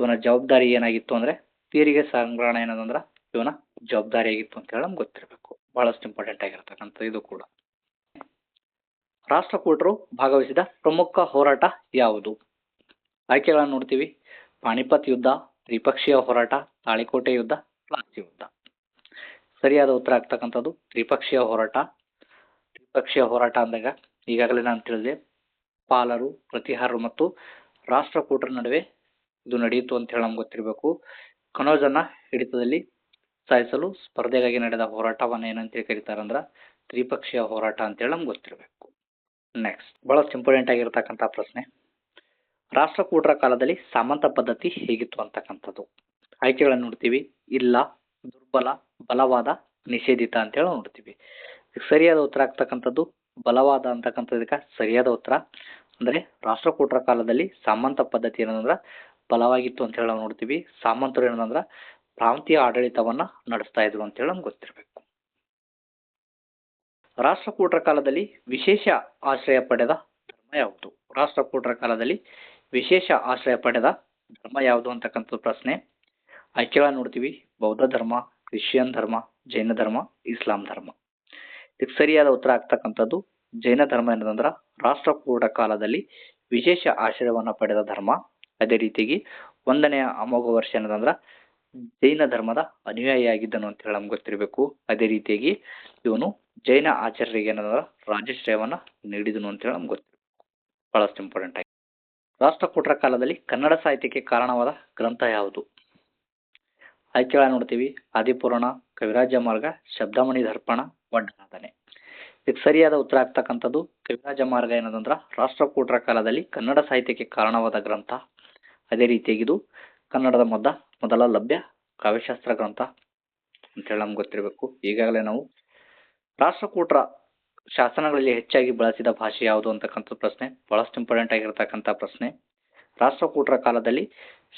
ಇವನ ಜವಾಬ್ದಾರಿ ಏನಾಗಿತ್ತು ಅಂದ್ರೆ ತೆರಿಗೆ ಸಂಗ್ರಹಣ ಏನದಂದ್ರೆ ಇವನ ಜವಾಬ್ದಾರಿ ಆಗಿತ್ತು ಅಂತ ಹೇಳಿ ನಮ್ಗೆ ಗೊತ್ತಿರಬೇಕು. ಬಹಳಷ್ಟು ಇಂಪಾರ್ಟೆಂಟ್ ಆಗಿರ್ತಕ್ಕಂಥ ಇದು ಕೂಡ. ರಾಷ್ಟ್ರಕೂಟರು ಭಾಗವಹಿಸಿದ ಪ್ರಮುಖ ಹೋರಾಟ ಯಾವುದು? ಆಯ್ಕೆಗಳನ್ನು ನೋಡ್ತೀವಿ. ಪಾಣಿಪತ್ ಯುದ್ಧ ತ್ರಿಪಕ್ಷೀಯ ಹೋರಾಟ, ತಾಳಿಕೋಟೆ ಯುದ್ಧ ಪ್ಲಾಸಿ ಯುದ್ಧ. ಸರಿಯಾದ ಉತ್ತರ ಆಗ್ತಕ್ಕಂಥದ್ದು ತ್ರಿಪಕ್ಷೀಯ ಹೋರಾಟ. ತ್ರಿಪಕ್ಷೀಯ ಹೋರಾಟ ಅಂದಾಗ ಈಗಾಗಲೇ ನಾನು ತಿಳಿದೆ ಪಾಲರು, ಪ್ರತಿಹಾರರು ಮತ್ತು ರಾಷ್ಟ್ರಕೂಟರ ನಡುವೆ ಇದು ನಡೆಯಿತು ಅಂತ ಹೇಳಿ ನಮ್ಗೆ ಗೊತ್ತಿರಬೇಕು. ಕನೋಜನ್ನ ಹಿಡಿತದಲ್ಲಿ ಸಾಯಿಸಲು ಸ್ಪರ್ಧೆಗಾಗಿ ನಡೆದ ಹೋರಾಟವನ್ನು ಏನಂತ ಹೇಳಿ ಅಂದ್ರೆ ತ್ರಿಪಕ್ಷೀಯ ಹೋರಾಟ ಅಂತೇಳಿ ನಮ್ಗೆ ಗೊತ್ತಿರಬೇಕು. ನೆಕ್ಸ್ಟ್ ಬಹಳಷ್ಟು ಇಂಪಾರ್ಟೆಂಟ್ ಆಗಿರ್ತಕ್ಕಂಥ ಪ್ರಶ್ನೆ. ರಾಷ್ಟ್ರಕೂಟರ ಕಾಲದಲ್ಲಿ ಸಾಮಂತ ಪದ್ಧತಿ ಹೇಗಿತ್ತು ಅಂತಕ್ಕಂಥದ್ದು? ಆಯ್ಕೆಗಳನ್ನು ನೋಡ್ತೀವಿ. ಇಲ್ಲ, ದುರ್ಬಲ, ಬಲವಾದ, ನಿಷೇಧಿತ ಅಂತೇಳಿ ನೋಡ್ತೀವಿ. ಸರಿಯಾದ ಉತ್ತರ ಆಗ್ತಕ್ಕಂಥದ್ದು ಬಲವಾದ ಅಂತಕ್ಕಂಥದಕ್ಕೆ ಸರಿಯಾದ ಉತ್ತರ. ಅಂದ್ರೆ ರಾಷ್ಟ್ರಕೂಟರ ಕಾಲದಲ್ಲಿ ಸಾಮಂತ ಪದ್ಧತಿ ಏನಂದ್ರ ಬಲವಾಗಿತ್ತು ಅಂತ ಹೇಳಿ ನಾವು ನೋಡ್ತೀವಿ. ಸಾಮಂತರು ಏನಂದ್ರ ಪ್ರಾಂತೀಯ ಆಡಳಿತವನ್ನ ನಡೆಸ್ತಾ ಇದ್ರು ಅಂತ ಹೇಳಿ ನಮ್ಗೆ ಗೊತ್ತಿರಬೇಕು. ರಾಷ್ಟ್ರಕೂಟರ ಕಾಲದಲ್ಲಿ ವಿಶೇಷ ಆಶ್ರಯ ಪಡೆದ ಧರ್ಮ ಯಾವುದು? ರಾಷ್ಟ್ರಕೂಟರ ಕಾಲದಲ್ಲಿ ವಿಶೇಷ ಆಶ್ರಯ ಪಡೆದ ಧರ್ಮ ಯಾವುದು ಅಂತಕ್ಕಂಥ ಪ್ರಶ್ನೆ. ಆಯ್ಕೆಗಳನ್ನ ನೋಡ್ತೀವಿ. ಬೌದ್ಧ ಧರ್ಮ, ಕ್ರಿಶ್ಚಿಯನ್ ಧರ್ಮ, ಜೈನ ಧರ್ಮ, ಇಸ್ಲಾಂ ಧರ್ಮ. ಇದಕ್ಕೆ ಸರಿಯಾದ ಉತ್ತರ ಆಗ್ತಕ್ಕಂಥದ್ದು ಜೈನ ಧರ್ಮ ಏನದಂದ್ರ ರಾಷ್ಟ್ರಕೂಟ ಕಾಲದಲ್ಲಿ ವಿಶೇಷ ಆಶ್ರಯವನ್ನ ಪಡೆದ ಧರ್ಮ. ಅದೇ ರೀತಿಯಾಗಿ ಒಂದನೆಯ ಅಮೋಘ ವರ್ಷ ಏನದಂದ್ರೆ ಜೈನ ಧರ್ಮದ ಅನುಯಾಯಿಯಾಗಿದ್ದನು ಅಂತ ಹೇಳಿ ನಮ್ಗೆ ಗೊತ್ತಿರಬೇಕು. ಅದೇ ರೀತಿಯಾಗಿ ಇವನು ಜೈನ ಆಚಾರ್ಯರಿಗೆ ಏನಂದ್ರ ರಾಜಶ್ರಯವನ್ನ ನೀಡಿದನು ಅಂತ ಹೇಳಿ ನಮ್ಗೆ ಗೊತ್ತಿರಬೇಕು. ಬಹಳಷ್ಟು ಇಂಪಾರ್ಟೆಂಟ್ ಆಗಿ. ರಾಷ್ಟ್ರಕೂಟರ ಕಾಲದಲ್ಲಿ ಕನ್ನಡ ಸಾಹಿತ್ಯಕ್ಕೆ ಕಾರಣವಾದ ಗ್ರಂಥ ಯಾವುದು? ಆಯ್ಕೆಗಳ ನೋಡ್ತೀವಿ. ಆದಿಪುರಾಣ, ಕವಿರಾಜ ಮಾರ್ಗ, ಶಬ್ದಮಣಿ ದರ್ಪಣ ವಡ್ಡನಾಥನೆ ಇದಕ್ಕೆ ಸರಿಯಾದ ಉತ್ತರ ಆಗ್ತಕ್ಕಂಥದ್ದು ಕವಿರಾಜ ಮಾರ್ಗ ಏನದಂದ್ರೆ ರಾಷ್ಟ್ರಕೂಟರ ಕಾಲದಲ್ಲಿ ಕನ್ನಡ ಸಾಹಿತ್ಯಕ್ಕೆ ಕಾರಣವಾದ ಗ್ರಂಥ ಅದೇ ರೀತಿಯಾಗಿ ಇದು ಕನ್ನಡದ ಮೊದ ಮೊದಲ ಲಭ್ಯ ಕಾವ್ಯಶಾಸ್ತ್ರ ಗ್ರಂಥ ಅಂತೇಳಿ ನಮ್ಗೆ ಗೊತ್ತಿರಬೇಕು. ಈಗಾಗಲೇ ನಾವು ರಾಷ್ಟ್ರಕೂಟರ ಶಾಸನಗಳಲ್ಲಿ ಹೆಚ್ಚಾಗಿ ಬಳಸಿದ ಭಾಷೆ ಯಾವುದು ಅಂತಕ್ಕಂಥ ಪ್ರಶ್ನೆ, ಬಹಳಷ್ಟು ಇಂಪಾರ್ಟೆಂಟ್ ಆಗಿರ್ತಕ್ಕಂಥ ಪ್ರಶ್ನೆ. ರಾಷ್ಟ್ರಕೂಟರ ಕಾಲದಲ್ಲಿ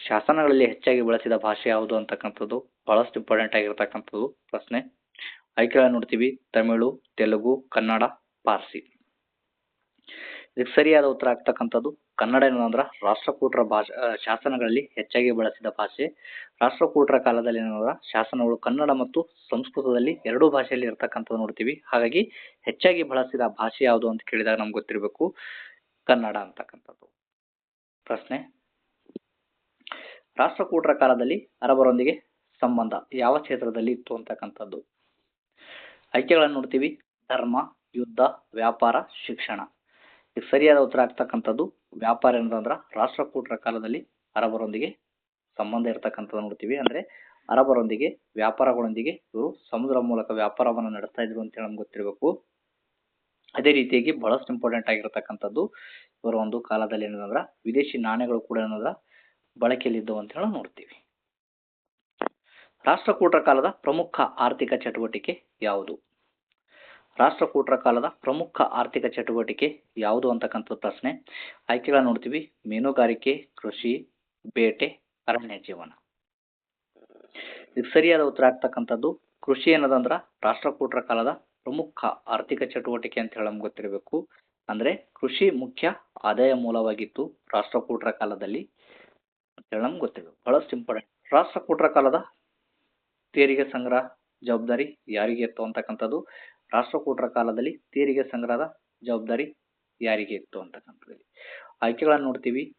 ಶಾಸನಗಳಲ್ಲಿ ಹೆಚ್ಚಾಗಿ ಬಳಸಿದ ಭಾಷೆ ಯಾವುದು ಅಂತಕ್ಕಂಥದ್ದು, ಬಹಳಷ್ಟು ಇಂಪಾರ್ಟೆಂಟ್ ಆಗಿರ್ತಕ್ಕಂಥದ್ದು ಪ್ರಶ್ನೆ. ಆಯ್ಕೆಗಳನ್ನ ನೋಡ್ತೀವಿ, ತಮಿಳು, ತೆಲುಗು, ಕನ್ನಡ, ಪಾರ್ಸಿ. ಇದಕ್ಕೆ ಸರಿಯಾದ ಉತ್ತರ ಆಗ್ತಕ್ಕಂಥದ್ದು ಕನ್ನಡ ಏನಂದ್ರೆ ರಾಷ್ಟ್ರಕೂಟರ ಭಾಷಾ ಶಾಸನಗಳಲ್ಲಿ ಹೆಚ್ಚಾಗಿ ಬಳಸಿದ ಭಾಷೆ. ರಾಷ್ಟ್ರಕೂಟರ ಕಾಲದಲ್ಲಿ ಏನಂದ್ರೆ ಶಾಸನಗಳು ಕನ್ನಡ ಮತ್ತು ಸಂಸ್ಕೃತದಲ್ಲಿ ಎರಡೂ ಭಾಷೆಯಲ್ಲಿ ಇರ್ತಕ್ಕಂಥದ್ದು ನೋಡ್ತೀವಿ. ಹಾಗಾಗಿ ಹೆಚ್ಚಾಗಿ ಬಳಸಿದ ಭಾಷೆ ಯಾವುದು ಅಂತ ಕೇಳಿದಾಗ ನಮ್ಗೆ ಗೊತ್ತಿರಬೇಕು. ಕನ್ನಡ ಅಂತಕ್ಕಂಥದ್ದು. ಪ್ರಶ್ನೆ. ರಾಷ್ಟ್ರಕೂಟರ ಕಾಲದಲ್ಲಿ ಅರಬರೊಂದಿಗೆ ಸಂಬಂಧ ಯಾವ ಕ್ಷೇತ್ರದಲ್ಲಿ ಇತ್ತು ಅಂತಕ್ಕಂಥದ್ದು. ಆಯ್ಕೆಗಳನ್ನು ನೋಡ್ತೀವಿ. ಧರ್ಮ, ಯುದ್ಧ, ವ್ಯಾಪಾರ, ಶಿಕ್ಷಣ. ಇದಕ್ಕೆ ಸರಿಯಾದ ಉತ್ತರ ಆಗ್ತಕ್ಕಂಥದ್ದು ವ್ಯಾಪಾರ ಏನಂದ್ರೆ ರಾಷ್ಟ್ರಕೂಟರ ಕಾಲದಲ್ಲಿ ಅರಬರೊಂದಿಗೆ ಸಂಬಂಧ ಇರತಕ್ಕಂಥದ್ದು ನೋಡ್ತೀವಿ. ಅಂದ್ರೆ ಅರಬರೊಂದಿಗೆ, ವ್ಯಾಪಾರಗಳೊಂದಿಗೆ ಇವರು ಸಮುದ್ರ ಮೂಲಕ ವ್ಯಾಪಾರವನ್ನು ನಡೆಸ್ತಾ ಇದ್ರು ಅಂತ ಹೇಳಿ ನಮ್ಗೆ ಗೊತ್ತಿರಬೇಕು. ಅದೇ ರೀತಿಯಾಗಿ ಬಹಳಷ್ಟು ಇಂಪಾರ್ಟೆಂಟ್ ಆಗಿರತಕ್ಕಂಥದ್ದು ಇವರ ಒಂದು ಕಾಲದಲ್ಲಿ ಏನಂದ್ರೆ ವಿದೇಶಿ ನಾಣ್ಯಗಳು ಕೂಡ ಏನಂದ್ರ ಬಳಕೆಯಲ್ಲಿದ್ದವು ಅಂತ ಹೇಳಿ ನೋಡ್ತೀವಿ. ರಾಷ್ಟ್ರಕೂಟರ ಕಾಲದ ಪ್ರಮುಖ ಆರ್ಥಿಕ ಚಟುವಟಿಕೆ ಯಾವುದು? ರಾಷ್ಟ್ರಕೂಟರ ಕಾಲದ ಪ್ರಮುಖ ಆರ್ಥಿಕ ಚಟುವಟಿಕೆ ಯಾವುದು ಅಂತಕ್ಕಂಥ ಪ್ರಶ್ನೆ. ಆಯ್ಕೆಗಳನ್ನ ನೋಡ್ತೀವಿ. ಮೀನುಗಾರಿಕೆ, ಕೃಷಿ, ಬೇಟೆ, ಅರಣ್ಯ ಜೀವನ. ಇದಕ್ಕೆ ಸರಿಯಾದ ಉತ್ತರ ಆಗ್ತಕ್ಕಂಥದ್ದು ಕೃಷಿ ಏನದಂದ್ರ ರಾಷ್ಟ್ರಕೂಟರ ಕಾಲದ ಪ್ರಮುಖ ಆರ್ಥಿಕ ಚಟುವಟಿಕೆ ಅಂತ ಹೇಳಿ ನಮ್ಗೆ ಗೊತ್ತಿರಬೇಕು. ಅಂದ್ರೆ ಕೃಷಿ ಮುಖ್ಯ ಆದಾಯ ಮೂಲವಾಗಿತ್ತು ರಾಷ್ಟ್ರಕೂಟರ ಕಾಲದಲ್ಲಿ ಅಂತ ಹೇಳಿ ನಮ್ಗೆ ಗೊತ್ತಿರಬೇಕು. ಬಹಳಷ್ಟು ಇಂಪಾರ್ಟೆಂಟ್ ರಾಷ್ಟ್ರಕೂಟರ ಕಾಲದ ತೆರಿಗೆ ಸಂಗ್ರಹ ಜವಾಬ್ದಾರಿ ಯಾರಿಗೆ ಇತ್ತು ಅಂತಕ್ಕಂಥದ್ದು ರಾಷ್ಟ್ರಕೂಟರ ಕಾಲದಲ್ಲಿ ತೆರಿಗೆ ಸಂಗ್ರಹದ ಜವಾಬ್ದಾರಿ ಯಾರಿಗೆ ಇತ್ತು ಅಂತಕ್ಕಂಥದ್ದು ಆಯ್ಕೆಗಳನ್ನು ನೋಡ್ತೀವಿ.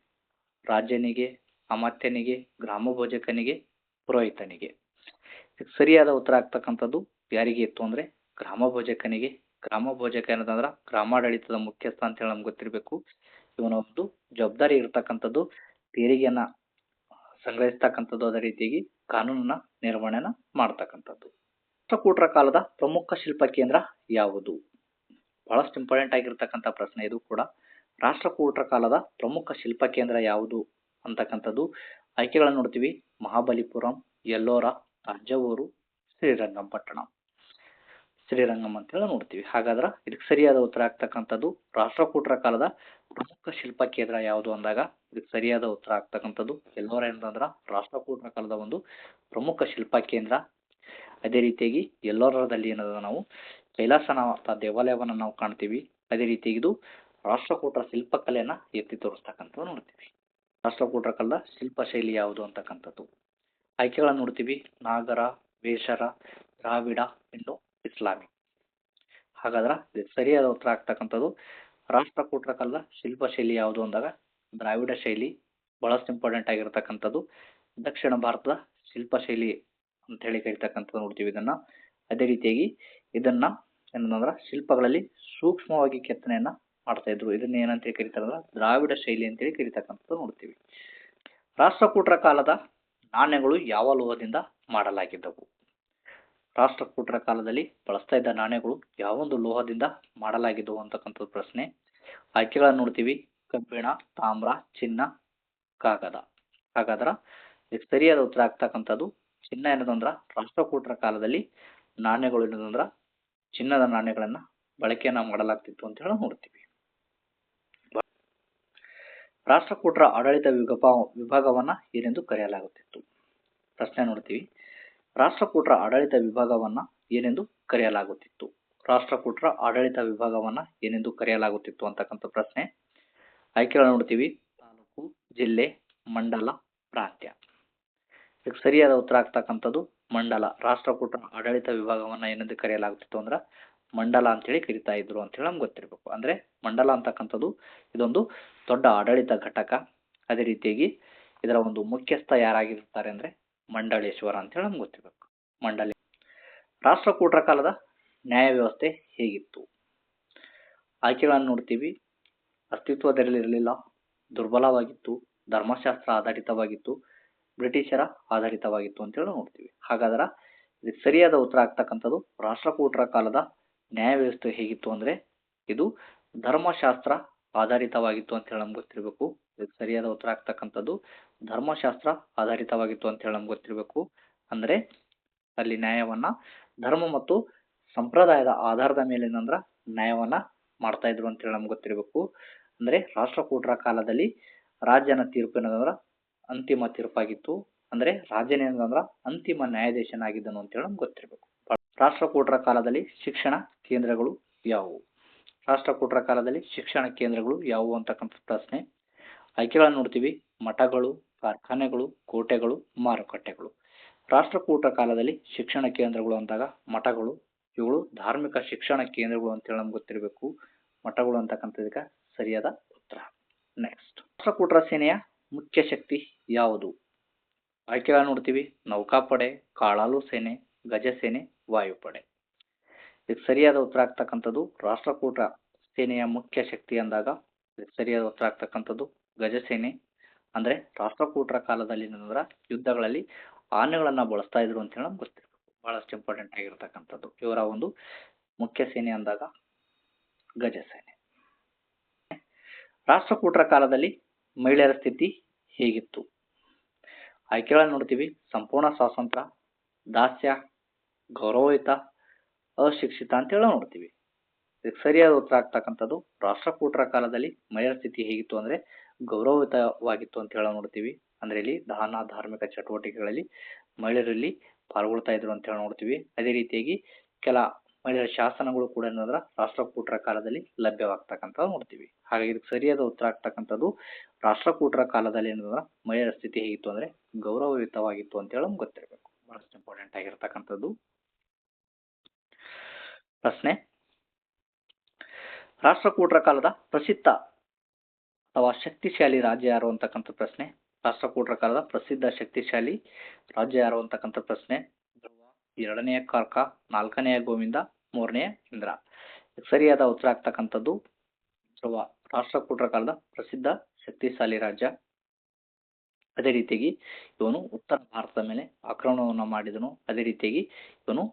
ರಾಜ್ಯನಿಗೆ ಅಮಾತ್ಯನಿಗೆ, ಗ್ರಾಮಭೋಜಕನಿಗೆ, ಪುರೋಹಿತನಿಗೆ. ಸರಿಯಾದ ಉತ್ತರ ಆಗ್ತಕ್ಕಂಥದ್ದು ಯಾರಿಗೆ ಇತ್ತು ಅಂದ್ರೆ ಗ್ರಾಮಭೋಜಕನಿಗೆ. ಗ್ರಾಮಭೋಜಕ ಏನದಂದ್ರೆ ಗ್ರಾಮಾಡಳಿತದ ಮುಖ್ಯಸ್ಥ ಅಂತ ಹೇಳಿ ನಮ್ಗೆ ಗೊತ್ತಿರಬೇಕು. ಇವನ ಒಂದು ಜವಾಬ್ದಾರಿ ಇರತಕ್ಕಂಥದ್ದು ತೆರಿಗೆಯನ್ನ ಸಂಗ್ರಹಿಸ್ತಕ್ಕಂಥದ್ದು ಅದೇ ರೀತಿಯಾಗಿ ಕಾನೂನನ್ನ ನಿರ್ವಹಣೆನ ಮಾಡ್ತಕ್ಕಂಥದ್ದು. ರಾಷ್ಟ್ರಕೂಟರ ಕಾಲದ ಪ್ರಮುಖ ಶಿಲ್ಪ ಕೇಂದ್ರ ಯಾವುದು? ಬಹಳಷ್ಟು ಇಂಪಾರ್ಟೆಂಟ್ ಆಗಿರ್ತಕ್ಕಂಥ ಪ್ರಶ್ನೆ ಇದು ಕೂಡ. ರಾಷ್ಟ್ರಕೂಟರ ಕಾಲದ ಪ್ರಮುಖ ಶಿಲ್ಪ ಕೇಂದ್ರ ಯಾವುದು ಅಂತಕ್ಕಂಥದ್ದು ಆಯ್ಕೆಗಳನ್ನು ನೋಡ್ತೀವಿ. ಮಹಾಬಲಿಪುರಂ, ಎಲ್ಲೋರ ತಂಜಾವೂರು ಶ್ರೀರಂಗಪಟ್ಟಣ. ಶ್ರೀರಂಗಂ ಅಂತೇಳಿ ನೋಡ್ತೀವಿ. ಹಾಗಾದ್ರೆ ಇದಕ್ಕೆ ಸರಿಯಾದ ಉತ್ತರ ಆಗ್ತಕ್ಕಂಥದ್ದು ರಾಷ್ಟ್ರಕೂಟರ ಕಾಲದ ಪ್ರಮುಖ ಶಿಲ್ಪ ಕೇಂದ್ರ ಯಾವುದು ಅಂದಾಗ ಇದಕ್ಕೆ ಸರಿಯಾದ ಉತ್ತರ ಆಗ್ತಕ್ಕಂಥದ್ದು ಎಲ್ಲೋರ ಏನಂದ್ರ ರಾಷ್ಟ್ರಕೂಟರ ಕಾಲದ ಒಂದು ಪ್ರಮುಖ ಶಿಲ್ಪ ಕೇಂದ್ರ ಅದೇ ರೀತಿಯಾಗಿ ಎಲ್ಲೋರದಲ್ಲಿ ಏನದ ನಾವು ಕೈಲಾಸನಾಥ ದೇವಾಲಯವನ್ನು ನಾವು ಕಾಣ್ತೀವಿ. ಅದೇ ರೀತಿಯಾಗಿ ಇದು ರಾಷ್ಟ್ರಕೂಟರ ಶಿಲ್ಪಕಲೆಯನ್ನ ಎತ್ತಿ ತೋರಿಸ್ತಕ್ಕಂಥದ್ದು ನೋಡ್ತೀವಿ. ರಾಷ್ಟ್ರಕೂಟರ ಕಲ್ಲ ಶಿಲ್ಪ ಶೈಲಿ ಯಾವುದು ಅಂತಕ್ಕಂಥದ್ದು. ಆಯ್ಕೆಗಳನ್ನು ನೋಡ್ತೀವಿ. ನಾಗರ ವೇಷರ ದ್ರಾವಿಡ ಇನ್ನು ಇಸ್ಲಾಮಿಕ್ ಹಾಗಾದ್ರೆ ಸರಿಯಾದ ಉತ್ತರ ಆಗ್ತಕ್ಕಂಥದ್ದು. ರಾಷ್ಟ್ರಕೂಟರ ಕಲ್ಲ ಶಿಲ್ಪ ಶೈಲಿ ಯಾವುದು ಅಂದಾಗ ದ್ರಾವಿಡ ಶೈಲಿ ಬಹಳಷ್ಟು ಇಂಪಾರ್ಟೆಂಟ್ ಆಗಿರತಕ್ಕಂಥದ್ದು. ದಕ್ಷಿಣ ಭಾರತದ ಶಿಲ್ಪ ಶೈಲಿ ಅಂತ ಹೇಳಿ ಕರಿತಕ್ಕಂಥದ್ದು ನೋಡ್ತೀವಿ ಇದನ್ನ. ಅದೇ ರೀತಿಯಾಗಿ ಇದನ್ನ ಏನಂದ್ರ ಶಿಲ್ಪಗಳಲ್ಲಿ ಸೂಕ್ಷ್ಮವಾಗಿ ಕೆತ್ತನೆಯನ್ನ ಮಾಡ್ತಾ ಇದ್ರು. ಇದನ್ನ ಏನಂತ ಹೇಳಿ ಕರೀತಾರೆ ದ್ರಾವಿಡ ಶೈಲಿ ಅಂತೇಳಿ ಕರಿತಕ್ಕಂಥದ್ದು ನೋಡ್ತೀವಿ. ರಾಷ್ಟ್ರಕೂಟರ ಕಾಲದ ನಾಣ್ಯಗಳು ಯಾವ ಲೋಹದಿಂದ ಮಾಡಲಾಗಿದ್ದವು? ರಾಷ್ಟ್ರಕೂಟರ ಕಾಲದಲ್ಲಿ ಬಳಸ್ತಾ ಇದ್ದ ನಾಣ್ಯಗಳು ಯಾವೊಂದು ಲೋಹದಿಂದ ಮಾಡಲಾಗಿದ್ದವು ಅಂತಕ್ಕಂಥದ್ದು ಪ್ರಶ್ನೆ. ಆಯ್ಕೆಗಳನ್ನು ನೋಡ್ತೀವಿ. ಕಬ್ಬಿಣ, ತಾಮ್ರ, ಚಿನ್ನ, ಕಾಗದ. ಹಾಗಾದ್ರೆ ಸರಿಯಾದ ಉತ್ತರ ಆಗ್ತಕ್ಕಂಥದ್ದು ಚಿನ್ನ ಏನದಂದ್ರ ರಾಷ್ಟ್ರಕೂಟರ ಕಾಲದಲ್ಲಿ ನಾಣ್ಯಗಳು ಏನದಂದ್ರ ಚಿನ್ನದ ನಾಣ್ಯಗಳನ್ನ ಬಳಕೆಯನ್ನ ಮಾಡಲಾಗ್ತಿತ್ತು ಅಂತ ಹೇಳಿ ನೋಡ್ತೀವಿ. ರಾಷ್ಟ್ರಕೂಟರ ಆಡಳಿತ ವಿಭ ವಿಭಾಗವನ್ನ ಏನೆಂದು ಕರೆಯಲಾಗುತ್ತಿತ್ತು. ಪ್ರಶ್ನೆ ನೋಡ್ತೀವಿ. ರಾಷ್ಟ್ರಕೂಟರ ಆಡಳಿತ ವಿಭಾಗವನ್ನ ಏನೆಂದು ಕರೆಯಲಾಗುತ್ತಿತ್ತು? ರಾಷ್ಟ್ರಕೂಟರ ಆಡಳಿತ ವಿಭಾಗವನ್ನ ಏನೆಂದು ಕರೆಯಲಾಗುತ್ತಿತ್ತು ಅಂತಕ್ಕಂಥ ಪ್ರಶ್ನೆ. ಆಯ್ಕೆಗಳನ್ನು ನೋಡ್ತೀವಿ. ತಾಲೂಕು, ಜಿಲ್ಲೆ, ಮಂಡಲ, ಪ್ರಾಂತ್ಯ. ಇದಕ್ಕೆ ಸರಿಯಾದ ಉತ್ತರ ಆಗ್ತಕ್ಕಂಥದ್ದು ಮಂಡಲ. ರಾಷ್ಟ್ರಕೂಟ ಆಡಳಿತ ವಿಭಾಗವನ್ನ ಏನಂತ ಕರೆಯಲಾಗ್ತಿತ್ತು ಅಂದ್ರೆ ಮಂಡಲ ಅಂತೇಳಿ ಕರಿತಾ ಇದ್ರು ಅಂತ ಹೇಳಿ ನಮ್ಗೆ ಗೊತ್ತಿರಬೇಕು. ಅಂದ್ರೆ ಮಂಡಲ ಅಂತಕ್ಕಂಥದ್ದು ಇದೊಂದು ದೊಡ್ಡ ಆಡಳಿತ ಘಟಕ. ಅದೇ ರೀತಿಯಾಗಿ ಇದರ ಒಂದು ಮುಖ್ಯಸ್ಥ ಯಾರಾಗಿರ್ತಾರೆ ಅಂದ್ರೆ ಮಂಡಳೇಶ್ವರ ಅಂತ ಹೇಳಿ ನಮ್ಗೆ ಗೊತ್ತಿರಬೇಕು. ಮಂಡಳಿ ರಾಷ್ಟ್ರಕೂಟರ ಕಾಲದ ನ್ಯಾಯ ವ್ಯವಸ್ಥೆ ಹೇಗಿತ್ತು? ಆಯ್ಕೆಗಳನ್ನು ನೋಡ್ತೀವಿ. ಅಸ್ತಿತ್ವದಲ್ಲಿರಲಿಲ್ಲ, ದುರ್ಬಲವಾಗಿತ್ತು, ಧರ್ಮಶಾಸ್ತ್ರ ಆಧಾರಿತವಾಗಿತ್ತು ಬ್ರಿಟಿಷರ ಆಧಾರಿತವಾಗಿತ್ತು ಅಂತ ಹೇಳಿ ನೋಡ್ತೀವಿ. ಹಾಗಾದ್ರೆ ಇದಕ್ಕೆ ಸರಿಯಾದ ಉತ್ತರ ಆಗ್ತಕ್ಕಂಥದ್ದು ರಾಷ್ಟ್ರಕೂಟರ ಕಾಲದ ನ್ಯಾಯ ವ್ಯವಸ್ಥೆ ಹೇಗಿತ್ತು ಅಂದ್ರೆ ಇದು ಧರ್ಮಶಾಸ್ತ್ರ ಆಧಾರಿತವಾಗಿತ್ತು ಅಂತ ಹೇಳಿ ನಮ್ಗೆ ಗೊತ್ತಿರಬೇಕು. ಇದಕ್ಕೆ ಸರಿಯಾದ ಉತ್ತರ ಆಗ್ತಕ್ಕಂಥದ್ದು ಧರ್ಮಶಾಸ್ತ್ರ ಆಧಾರಿತವಾಗಿತ್ತು ಅಂತ ಹೇಳಿ ನಮ್ಗೆ ಗೊತ್ತಿರಬೇಕು. ಅಂದ್ರೆ ಅಲ್ಲಿ ನ್ಯಾಯವನ್ನ ಧರ್ಮ ಮತ್ತು ಸಂಪ್ರದಾಯದ ಆಧಾರದ ಮೇಲೆ ಏನಂದ್ರ ನ್ಯಾಯವನ್ನ ಮಾಡ್ತಾ ಇದ್ರು ಅಂತ ಹೇಳಿ ನಮ್ಗೆ ಗೊತ್ತಿರಬೇಕು. ಅಂದ್ರೆ ರಾಷ್ಟ್ರಕೂಟರ ಕಾಲದಲ್ಲಿ ರಾಜ್ಯನ ತೀರ್ಪು ಏನದಂದ್ರ ಅಂತಿಮ ತೀರ್ಪಾಗಿತ್ತು. ಅಂದ್ರೆ ರಾಜನೇಂದ್ರ ಅಂತಿಮ ನ್ಯಾಯಾಧೀಶನಾಗಿದ್ದನು ಅಂತ ಹೇಳಿ ನಮ್ಗೆ ಗೊತ್ತಿರಬೇಕು. ರಾಷ್ಟ್ರಕೂಟರ ಕಾಲದಲ್ಲಿ ಶಿಕ್ಷಣ ಕೇಂದ್ರಗಳು ಯಾವುವು? ರಾಷ್ಟ್ರಕೂಟರ ಕಾಲದಲ್ಲಿ ಶಿಕ್ಷಣ ಕೇಂದ್ರಗಳು ಯಾವುವು ಅಂತಕ್ಕಂಥ ಪ್ರಶ್ನೆ. ಆಯ್ಕೆಗಳನ್ನು ನೋಡ್ತೀವಿ. ಮಠಗಳು, ಕಾರ್ಖಾನೆಗಳು, ಕೋಟೆಗಳು, ಮಾರುಕಟ್ಟೆಗಳು. ರಾಷ್ಟ್ರಕೂಟ ಕಾಲದಲ್ಲಿ ಶಿಕ್ಷಣ ಕೇಂದ್ರಗಳು ಅಂದಾಗ ಮಠಗಳು. ಇವುಗಳು ಧಾರ್ಮಿಕ ಶಿಕ್ಷಣ ಕೇಂದ್ರಗಳು ಅಂತೇಳಿ ನಮ್ಗೆ ಗೊತ್ತಿರಬೇಕು. ಮಠಗಳು ಅಂತಕ್ಕಂಥದಕ್ಕೆ ಸರಿಯಾದ ಉತ್ತರ. ನೆಕ್ಸ್ಟ್ ರಾಷ್ಟ್ರಕೂಟರ ಸೇನೆಯ ಮುಖ್ಯ ಶಕ್ತಿ ಯಾವುದು? ಆಯ್ಕೆಗಳನ್ನು ನೋಡ್ತೀವಿ. ನೌಕಾಪಡೆ, ಕಾಳಾಲು ಸೇನೆ ಗಜಸೇನೆ ವಾಯುಪಡೆ. ಇದಕ್ಕೆ ಸರಿಯಾದ ಉತ್ತರ ಆಗ್ತಕ್ಕಂಥದ್ದು ರಾಷ್ಟ್ರಕೂಟ ಸೇನೆಯ ಮುಖ್ಯ ಶಕ್ತಿ ಅಂದಾಗ ಇದಕ್ಕೆ ಸರಿಯಾದ ಉತ್ತರ ಆಗ್ತಕ್ಕಂಥದ್ದು ಗಜಸೇನೆ ಅಂದ್ರೆ ರಾಷ್ಟ್ರಕೂಟರ ಕಾಲದಲ್ಲಿ ನಂತರ ಯುದ್ಧಗಳಲ್ಲಿ ಆನೆಗಳನ್ನು ಬಳಸ್ತಾ ಇದ್ರು ಅಂತ ಹೇಳಿ ಗೊತ್ತಿರಬೇಕು. ಬಹಳಷ್ಟು ಇಂಪಾರ್ಟೆಂಟ್ ಆಗಿರ್ತಕ್ಕಂಥದ್ದು. ಇವರ ಒಂದು ಮುಖ್ಯ ಸೇನೆ ಅಂದಾಗ ಗಜಸೇನೆ ರಾಷ್ಟ್ರಕೂಟರ ಕಾಲದಲ್ಲಿ ಮಹಿಳೆಯರ ಸ್ಥಿತಿ ಹೇಗಿತ್ತು? ಆಯ್ಕೆಗಳನ್ನು ನೋಡ್ತೀವಿ. ಸಂಪೂರ್ಣ ಸ್ವಾತಂತ್ರ್ಯ, ದಾಸ್ಯ, ಗೌರವಯುತ, ಅಶಿಕ್ಷಿತ ಅಂತ ಹೇಳಿ ನೋಡ್ತೀವಿ. ಇದಕ್ಕೆ ಸರಿಯಾದ ಉತ್ತರ ಆಗ್ತಕ್ಕಂಥದ್ದು ರಾಷ್ಟ್ರಕೂಟರ ಕಾಲದಲ್ಲಿ ಮಹಿಳೆಯರ ಸ್ಥಿತಿ ಹೇಗಿತ್ತು ಅಂದ್ರೆ ಗೌರವಯುತವಾಗಿತ್ತು ಅಂತ ಹೇಳಿ ನೋಡ್ತೀವಿ. ಅಂದ್ರೆ ಇಲ್ಲಿ ದಾನ, ಧಾರ್ಮಿಕ ಚಟುವಟಿಕೆಗಳಲ್ಲಿ ಮಹಿಳೆಯರಲ್ಲಿ ಪಾಲ್ಗೊಳ್ತಾ ಇದ್ರು ಅಂತ ಹೇಳಿ ನೋಡ್ತೀವಿ. ಅದೇ ರೀತಿಯಾಗಿ ಕೆಲ ಮಹಿಳೆಯರ ಶಾಸನಗಳು ಕೂಡ ಏನಂದ್ರ ರಾಷ್ಟ್ರಕೂಟರ ಕಾಲದಲ್ಲಿ ಲಭ್ಯವಾಗ್ತಕ್ಕಂಥದ್ದು ನೋಡ್ತೀವಿ. ಹಾಗಾಗಿ ಇದಕ್ಕೆ ಸರಿಯಾದ ಉತ್ತರ ಆಗ್ತಕ್ಕಂಥದ್ದು ರಾಷ್ಟ್ರಕೂಟರ ಕಾಲದಲ್ಲಿ ಏನಂದ್ರ ಮಹಿಳೆಯರ ಸ್ಥಿತಿ ಹೇಗಿತ್ತು ಅಂದ್ರೆ ಗೌರವಯುತವಾಗಿತ್ತು ಅಂತ ಹೇಳೋದು ಗೊತ್ತಿರಬೇಕು. ಬಹಳಷ್ಟು ಇಂಪಾರ್ಟೆಂಟ್ ಆಗಿರ್ತಕ್ಕಂಥದ್ದು. ಪ್ರಶ್ನೆ. ರಾಷ್ಟ್ರಕೂಟರ ಕಾಲದ ಪ್ರಸಿದ್ಧ ಅಥವಾ ಶಕ್ತಿಶಾಲಿ ರಾಜ್ಯ ಯಾರು ಅಂತಕ್ಕಂಥ ಪ್ರಶ್ನೆ. ರಾಷ್ಟ್ರಕೂಟರ ಕಾಲದ ಪ್ರಸಿದ್ಧ ಶಕ್ತಿಶಾಲಿ ರಾಜ್ಯ ಯಾರು ಅಂತಕ್ಕಂಥ ಪ್ರಶ್ನೆ. ಎರಡನೆಯ ಕಾರ್ಕ, ನಾಲ್ಕನೆಯ ಗೋವಿಂದ, ಮೂರನೆಯ ಇಂದ್ರ. ಸರಿಯಾದ ಉತ್ತರ ಆಗ್ತಕ್ಕಂಥದ್ದು. ಧ್ರುವ, ರಾಷ್ಟ್ರಕೂಟರ ಕಾಲದ ಪ್ರಸಿದ್ಧ ಶಕ್ತಿಶಾಲಿ ರಾಜ್ಯ. ಅದೇ ರೀತಿಯಾಗಿ ಇವನು ಉತ್ತರ ಭಾರತದ ಮೇಲೆ ಆಕ್ರಮಣವನ್ನು ಮಾಡಿದನು. ಅದೇ ರೀತಿಯಾಗಿ ಇವನು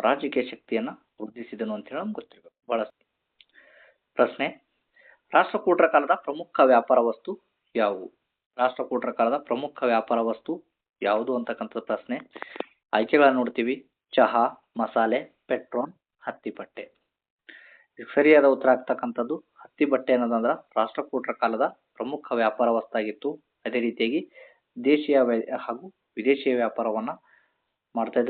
ರಾಜಕೀಯ ಶಕ್ತಿಯನ್ನ ವೃದ್ಧಿಸಿದನು ಅಂತ ಹೇಳಿ ನಮ್ಗೆ ಗೊತ್ತಿರಬೇಕು. ಬಹಳಷ್ಟು ಪ್ರಶ್ನೆ, ರಾಷ್ಟ್ರಕೂಟರ ಕಾಲದ ಪ್ರಮುಖ ವ್ಯಾಪಾರ ವಸ್ತು ಯಾವುವು ರಾಷ್ಟ್ರಕೂಟರ ಕಾಲದ ಪ್ರಮುಖ ವ್ಯಾಪಾರ ವಸ್ತು ಯಾವುದು ಅಂತಕ್ಕಂಥ ಪ್ರಶ್ನೆ. ಆಯ್ಕೆಗಳನ್ನು ನೋಡ್ತೀವಿ. ಚಹಾ, ಮಸಾಲೆ, ಪೆಟ್ರೋಲ್, ಹತ್ತಿ ಬಟ್ಟೆ. ಸರಿಯಾದ ಉತ್ತರ ಆಗ್ತಕ್ಕಂಥದ್ದು ಹತ್ತಿ ಬಟ್ಟೆ ಅನ್ನೋದಂದ್ರೆ ರಾಷ್ಟ್ರಕೂಟರ ಕಾಲದ ಪ್ರಮುಖ ವ್ಯಾಪಾರ ವಸ್ತಾಗಿತ್ತು. ಅದೇ ರೀತಿಯಾಗಿ ದೇಶೀಯ ವ್ಯ- ಹಾಗೂ ವಿದೇಶಿಯ ವ್ಯಾಪಾರವನ್ನ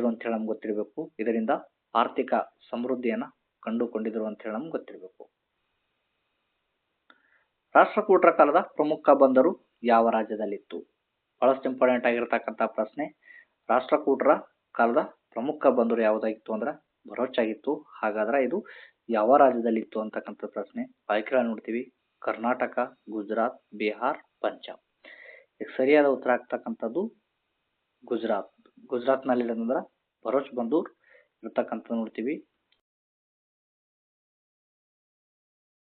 ಅಂತ ಹೇಳಿ ನಮ್ಗೆ ಗೊತ್ತಿರಬೇಕು. ಇದರಿಂದ ಆರ್ಥಿಕ ಸಮೃದ್ಧಿಯನ್ನ ಕಂಡುಕೊಂಡಿದ್ರು ಅಂತ ಹೇಳಿ ನಮ್ಗೆ ಗೊತ್ತಿರಬೇಕು. ರಾಷ್ಟ್ರಕೂಟರ ಕಾಲದ ಪ್ರಮುಖ ಬಂದರು ಯಾವ ರಾಜ್ಯದಲ್ಲಿತ್ತು? ಬಹಳಷ್ಟು ಇಂಪಾರ್ಟೆಂಟ್ ಆಗಿರ್ತಕ್ಕಂಥ ಪ್ರಶ್ನೆ. ರಾಷ್ಟ್ರಕೂಟರ ಕಾಲದ ಪ್ರಮುಖ ಬಂದರು ಯಾವುದಾಗಿತ್ತು ಅಂದ್ರೆ ಆಗಿತ್ತು. ಹಾಗಾದ್ರೆ ಇದು ಯಾವ ರಾಜ್ಯದಲ್ಲಿತ್ತು ಅಂತಕ್ಕಂಥ ಪ್ರಶ್ನೆ. ಆಯ್ಕೆಗಳನ್ನು ನೋಡ್ತೀವಿ. ಕರ್ನಾಟಕ, ಗುಜರಾತ್, ಬಿಹಾರ್, ಪಂಜಾಬ್. ಸರಿಯಾದ ಉತ್ತರ ಆಗ್ತಕ್ಕಂಥದ್ದು ಗುಜರಾತ್. ಗುಜರಾತ್ನಲ್ಲಿ ಏನಂದ್ರೆ ಭರೋಚ್ ಬಂದೂರ್ ಇರ್ತಕ್ಕಂಥ ನೋಡ್ತೀವಿ.